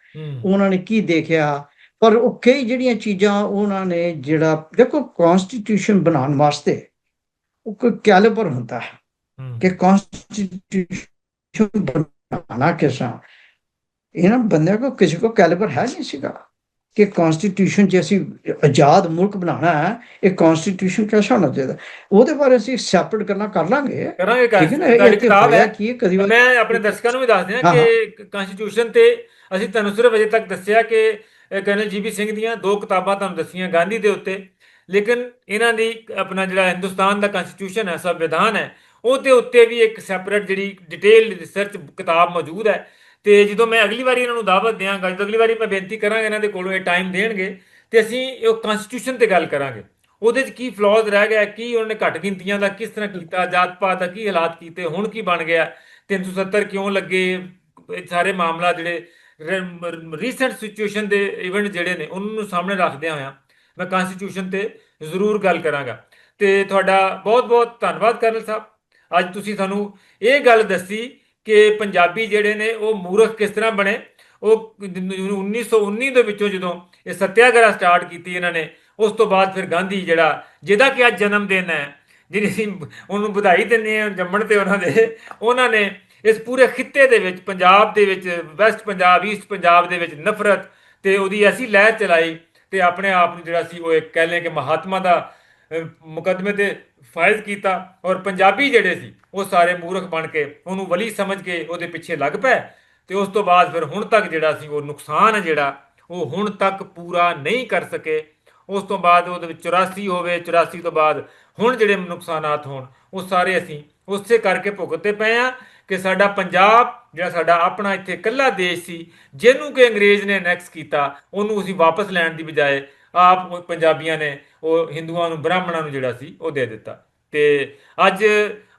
Speaker 2: ਉਹਨਾਂ ਨੇ ਕੀ ਦੇਖਿਆ? ਪਰ ਉਹ ਕਈ ਜਿਹੜੀਆਂ ਚੀਜ਼ਾਂ ਉਹਨਾਂ ਨੇ ਜਿਹੜਾ ਦੇਖੋ ਕਨਸਟੀਟਿਊਸ਼ਨ ਬਣਾਉਣ ਵਾਸਤੇ ਕੈਲੀਬਰ ਹੁੰਦਾ ਹੈ
Speaker 1: ਹੂੰ
Speaker 2: ਕਿ ਕਨਸਟੀਟਿਊਸ਼ਨ ਬਣਾਉਣਾ ਕਿਸਾ ਇਹਨਾਂ ਬੰਦਿਆਂ ਕੋ ਕਿਸੇ ਕੋ ਕੈਲੀਬਰ ਹੈ ਨਹੀਂ ਸੀਗਾ ਕਿ ਕਨਸਟੀਟਿਊਸ਼ਨ ਜੇ ਅਸੀਂ ਆਜ਼ਾਦ ਮੁਲਕ ਬਣਾਉਣਾ ਹੈ ਇਹ ਕਨਸਟੀਟਿਊਸ਼ਨ ਕਿਹਦਾ ਹੋਣਾ ਚਾਹੀਦਾ ਉਹਦੇ ਬਾਰੇ ਅਸੀਂ ਸੈਪਰੇਟ ਕਰਨਾ ਕਰ ਲਾਂਗੇ
Speaker 1: ਕਰਾਂਗੇ
Speaker 2: ਠੀਕ ਹੈ ਨਾ ਇਹ
Speaker 1: ਕਿਤਾਬ ਹੈ
Speaker 2: ਕੀ ਕਦੀ
Speaker 1: ਮੈਂ ਆਪਣੇ ਦਰਸ਼ਕਾਂ ਨੂੰ ਵੀ ਦੱਸ ਦਿਆਂ ਕਿ ਕਨਸਟੀਟਿਊਸ਼ਨ ਤੇ ਅਸੀਂ ਤੁਹਾਨੂੰ ਸਿਰਫ ਅਜੇ ਤੱਕ ਦੱਸਿਆ ਕਿ ਕਰਨਲ ਜੀਬੀ ਸਿੰਘ ਦੀਆਂ ਦੋ ਕਿਤਾਬਾਂ ਤੁਹਾਨੂੰ ਦੱਸੀਆਂ ਗਾਂਧੀ ਦੇ ਉੱਤੇ ਲੇਕਿਨ ਇਹਨਾਂ ਦੀ ਆਪਣਾ ਜਿਹੜਾ ਹਿੰਦੁਸਤਾਨ ਦਾ ਕਨਸਟੀਟਿਊਸ਼ਨ ਹੈ, ਸੰਵਿਧਾਨ ਹੈ, ਉਹਦੇ ਉੱਤੇ ਵੀ ਇੱਕ ਸੈਪਰੇਟ ਜਿਹੜੀ ਡਿਟੇਲ ਰਿਸਰਚ ਕਿਤਾਬ ਮੌਜੂਦ ਹੈ। ਤੇ ਜਦੋਂ ਮੈਂ ਅਗਲੀ ਵਾਰੀ ਇਹਨਾਂ ਨੂੰ ਦਾਵਤ ਦਿਆਂਗਾ, ਜਦੋਂ ਅਗਲੀ ਵਾਰੀ ਮੈਂ ਬੇਨਤੀ ਕਰਾਂਗਾ ਇਹਨਾਂ ਦੇ ਕੋਲੋਂ ਇਹ ਟਾਈਮ ਦੇਣਗੇ, ਤੇ ਅਸੀਂ ਉਹ ਕਨਸਟੀਟਿਊਸ਼ਨ ਤੇ ਗੱਲ ਕਰਾਂਗੇ। ਉਹਦੇ 'ਚ ਕੀ ਫਲॉज ਰਹਿ ਗਿਆ, ਕੀ ਉਹਨਾਂ ਨੇ ਘੱਟ ਗਿਣਤੀਆਂ ਦਾ, ਕਿਸ ਤਰ੍ਹਾਂ ਕੀਤਾ ਜਾਤ ਪਾਤ ਦਾ, ਕੀ ਹਾਲਾਤ ਕੀਤੇ, ਹੁਣ ਕੀ ਬਣ ਗਿਆ 370 ਕਿਉਂ ਲੱਗੇ, ਇਹ ਸਾਰੇ ਮਾਮਲਾ ਜਿਹੜੇ ਰੀਸੈਂਟ ਸਿਚੁਏਸ਼ਨ ਦੇ ਇਵੈਂਟ ਜਿਹੜੇ ਨੇ, ਉਹਨਾਂ ਨੂੰ ਸਾਹਮਣੇ ਰੱਖਦਿਆਂ ਹੋਇਆਂ ਮੈਂ ਕਨਸਟੀਟਿਊਸ਼ਨ ਤੇ ਜ਼ਰੂਰ ਗੱਲ ਕਰਾਂਗਾ। ਤੇ ਤੁਹਾਡਾ ਬਹੁਤ ਬਹੁਤ ਧੰਨਵਾਦ ਕਰਨਲ ਸਾਹਿਬ। ਅੱਜ ਤੁਸੀਂ ਸਾਨੂੰ ਇਹ ਗੱਲ ਦੱਸੀ ਕਿ ਪੰਜਾਬੀ ਜਿਹੜੇ ਨੇ ਉਹ ਮੂਰਖ ਕਿਸ ਤਰ੍ਹਾਂ ਬਣੇ? ਉਹ 1919 ਦੇ ਵਿੱਚੋਂ ਜਦੋਂ ਇਹ ਸਤਿਆਗ੍ਰਹਿ ਸਟਾਰਟ ਕੀਤੀ ਇਹਨਾਂ ਨੇ, ਉਸ ਤੋਂ ਬਾਅਦ ਫਿਰ ਗਾਂਧੀ ਜਿਹੜਾ, ਜਿਹਦਾ ਕਿ ਅੱਜ ਜਨਮ ਦਿਨ ਹੈ, ਜਿਹਦੀ ਅਸੀਂ ਉਹਨੂੰ ਵਧਾਈ ਦਿੰਦੇ ਹਾਂ, ਜੰਮਣ ਤੇ ਉਹਨਾਂ ਦੇ, ਉਹਨਾਂ ਨੇ ਇਸ ਪੂਰੇ ਖਿੱਤੇ ਦੇ ਵਿੱਚ, ਪੰਜਾਬ ਦੇ ਵਿੱਚ ਵੈਸਟ ਪੰਜਾਬ ਈਸਟ ਪੰਜਾਬ ਦੇ ਵਿੱਚ ਨਫ਼ਰਤ ਤੇ ਉਹਦੀ ਐਸੀ ਲਹਿਰ ਚਲਾਈ ਤੇ ਆਪਣੇ ਆਪ ਨੂੰ ਜਿਹੜਾ ਸੀ ਉਹ ਇੱਕ ਕਹਿ ਲਏ ਕਿ ਮਹਾਤਮਾ ਦਾ ਅਹ, ਮੁਕੱਦਮੇ ਤੇ ਫਾਇਜ਼ ਕੀਤਾ ਔਰ ਪੰਜਾਬੀ ਜਿਹੜੇ ਸੀ ਉਹ ਸਾਰੇ ਮੂਰਖ ਬਣ ਕੇ ਉਹਨੂੰ ਵਲੀ ਸਮਝ ਕੇ ਉਹਦੇ ਪਿੱਛੇ ਲੱਗ ਪਏ ਤੇ ਉਸ ਤੋਂ ਬਾਅਦ ਫਿਰ ਹੁਣ ਤੱਕ ਜਿਹੜਾ ਸੀ ਉਹ ਨੁਕਸਾਨ ਹੈ ਜਿਹੜਾ ਉਹ ਹੁਣ ਤੱਕ ਪੂਰਾ ਨਹੀਂ ਕਰ ਸਕੇ। ਉਸ ਤੋਂ ਬਾਅਦ ਉਹਦੇ ਵਿੱਚ 84 ਹੋਵੇ 84 ਤੋਂ ਬਾਅਦ ਹੁਣ ਜਿਹੜੇ ਨੁਕਸਾਨਾਤ ਹੋਣ ਉਹ ਸਾਰੇ ਅਸੀਂ ਉਸੇ ਕਰਕੇ ਭੁਗਤਦੇ ਪਏ ਆ ਕਿ ਸਾਡਾ ਪੰਜਾਬ ਜਿਹੜਾ ਸਾਡਾ ਆਪਣਾ ਇੱਥੇ ਇਕੱਲਾ ਦੇਸ਼ ਸੀ, ਜਿਹਨੂੰ ਕਿ ਅੰਗਰੇਜ਼ ਨੇ ਨੈਕਸ ਕੀਤਾ, ਉਹਨੂੰ ਅਸੀਂ ਵਾਪਸ ਲੈਣ ਦੀ ਬਜਾਏ ਆਪ ਪੰਜਾਬੀਆਂ ਨੇ ਉਹ ਹਿੰਦੂਆਂ ਨੂੰ, ਬ੍ਰਾਹਮਣਾਂ ਨੂੰ ਜਿਹੜਾ ਸੀ, ਉਹ ਦੇ ਦਿੱਤਾ। ਤੇ ਅੱਜ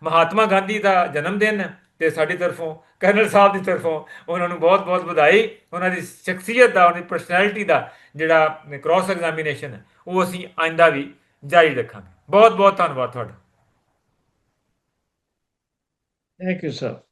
Speaker 1: ਮਹਾਤਮਾ ਗਾਂਧੀ ਦਾ ਜਨਮ ਦਿਨ ਹੈ ਤੇ ਸਾਡੀ ਤਰਫੋਂ, ਕਰਨਲ ਸਾਹਿਬ ਦੀ ਤਰਫੋਂ ਉਹਨਾਂ ਨੂੰ ਬਹੁਤ-ਬਹੁਤ ਵਧਾਈ। ਉਹਨਾਂ ਦੀ ਸ਼ਖਸੀਅਤ ਦਾ ਉਹਨਾਂ ਦੀ ਪਰਸਨੈਲਿਟੀ ਦਾ ਜਿਹੜਾ ਕ੍ਰਾਸ ਐਗਜ਼ਾਮੀਨੇਸ਼ਨ ਹੈ ਉਹ ਅਸੀਂ ਆਇੰਦਾ ਵੀ ਜਾਰੀ ਰੱਖਾਂਗੇ। ਬਹੁਤ-ਬਹੁਤ ਧੰਨਵਾਦ ਤੁਹਾਡਾ।
Speaker 2: Thank you sir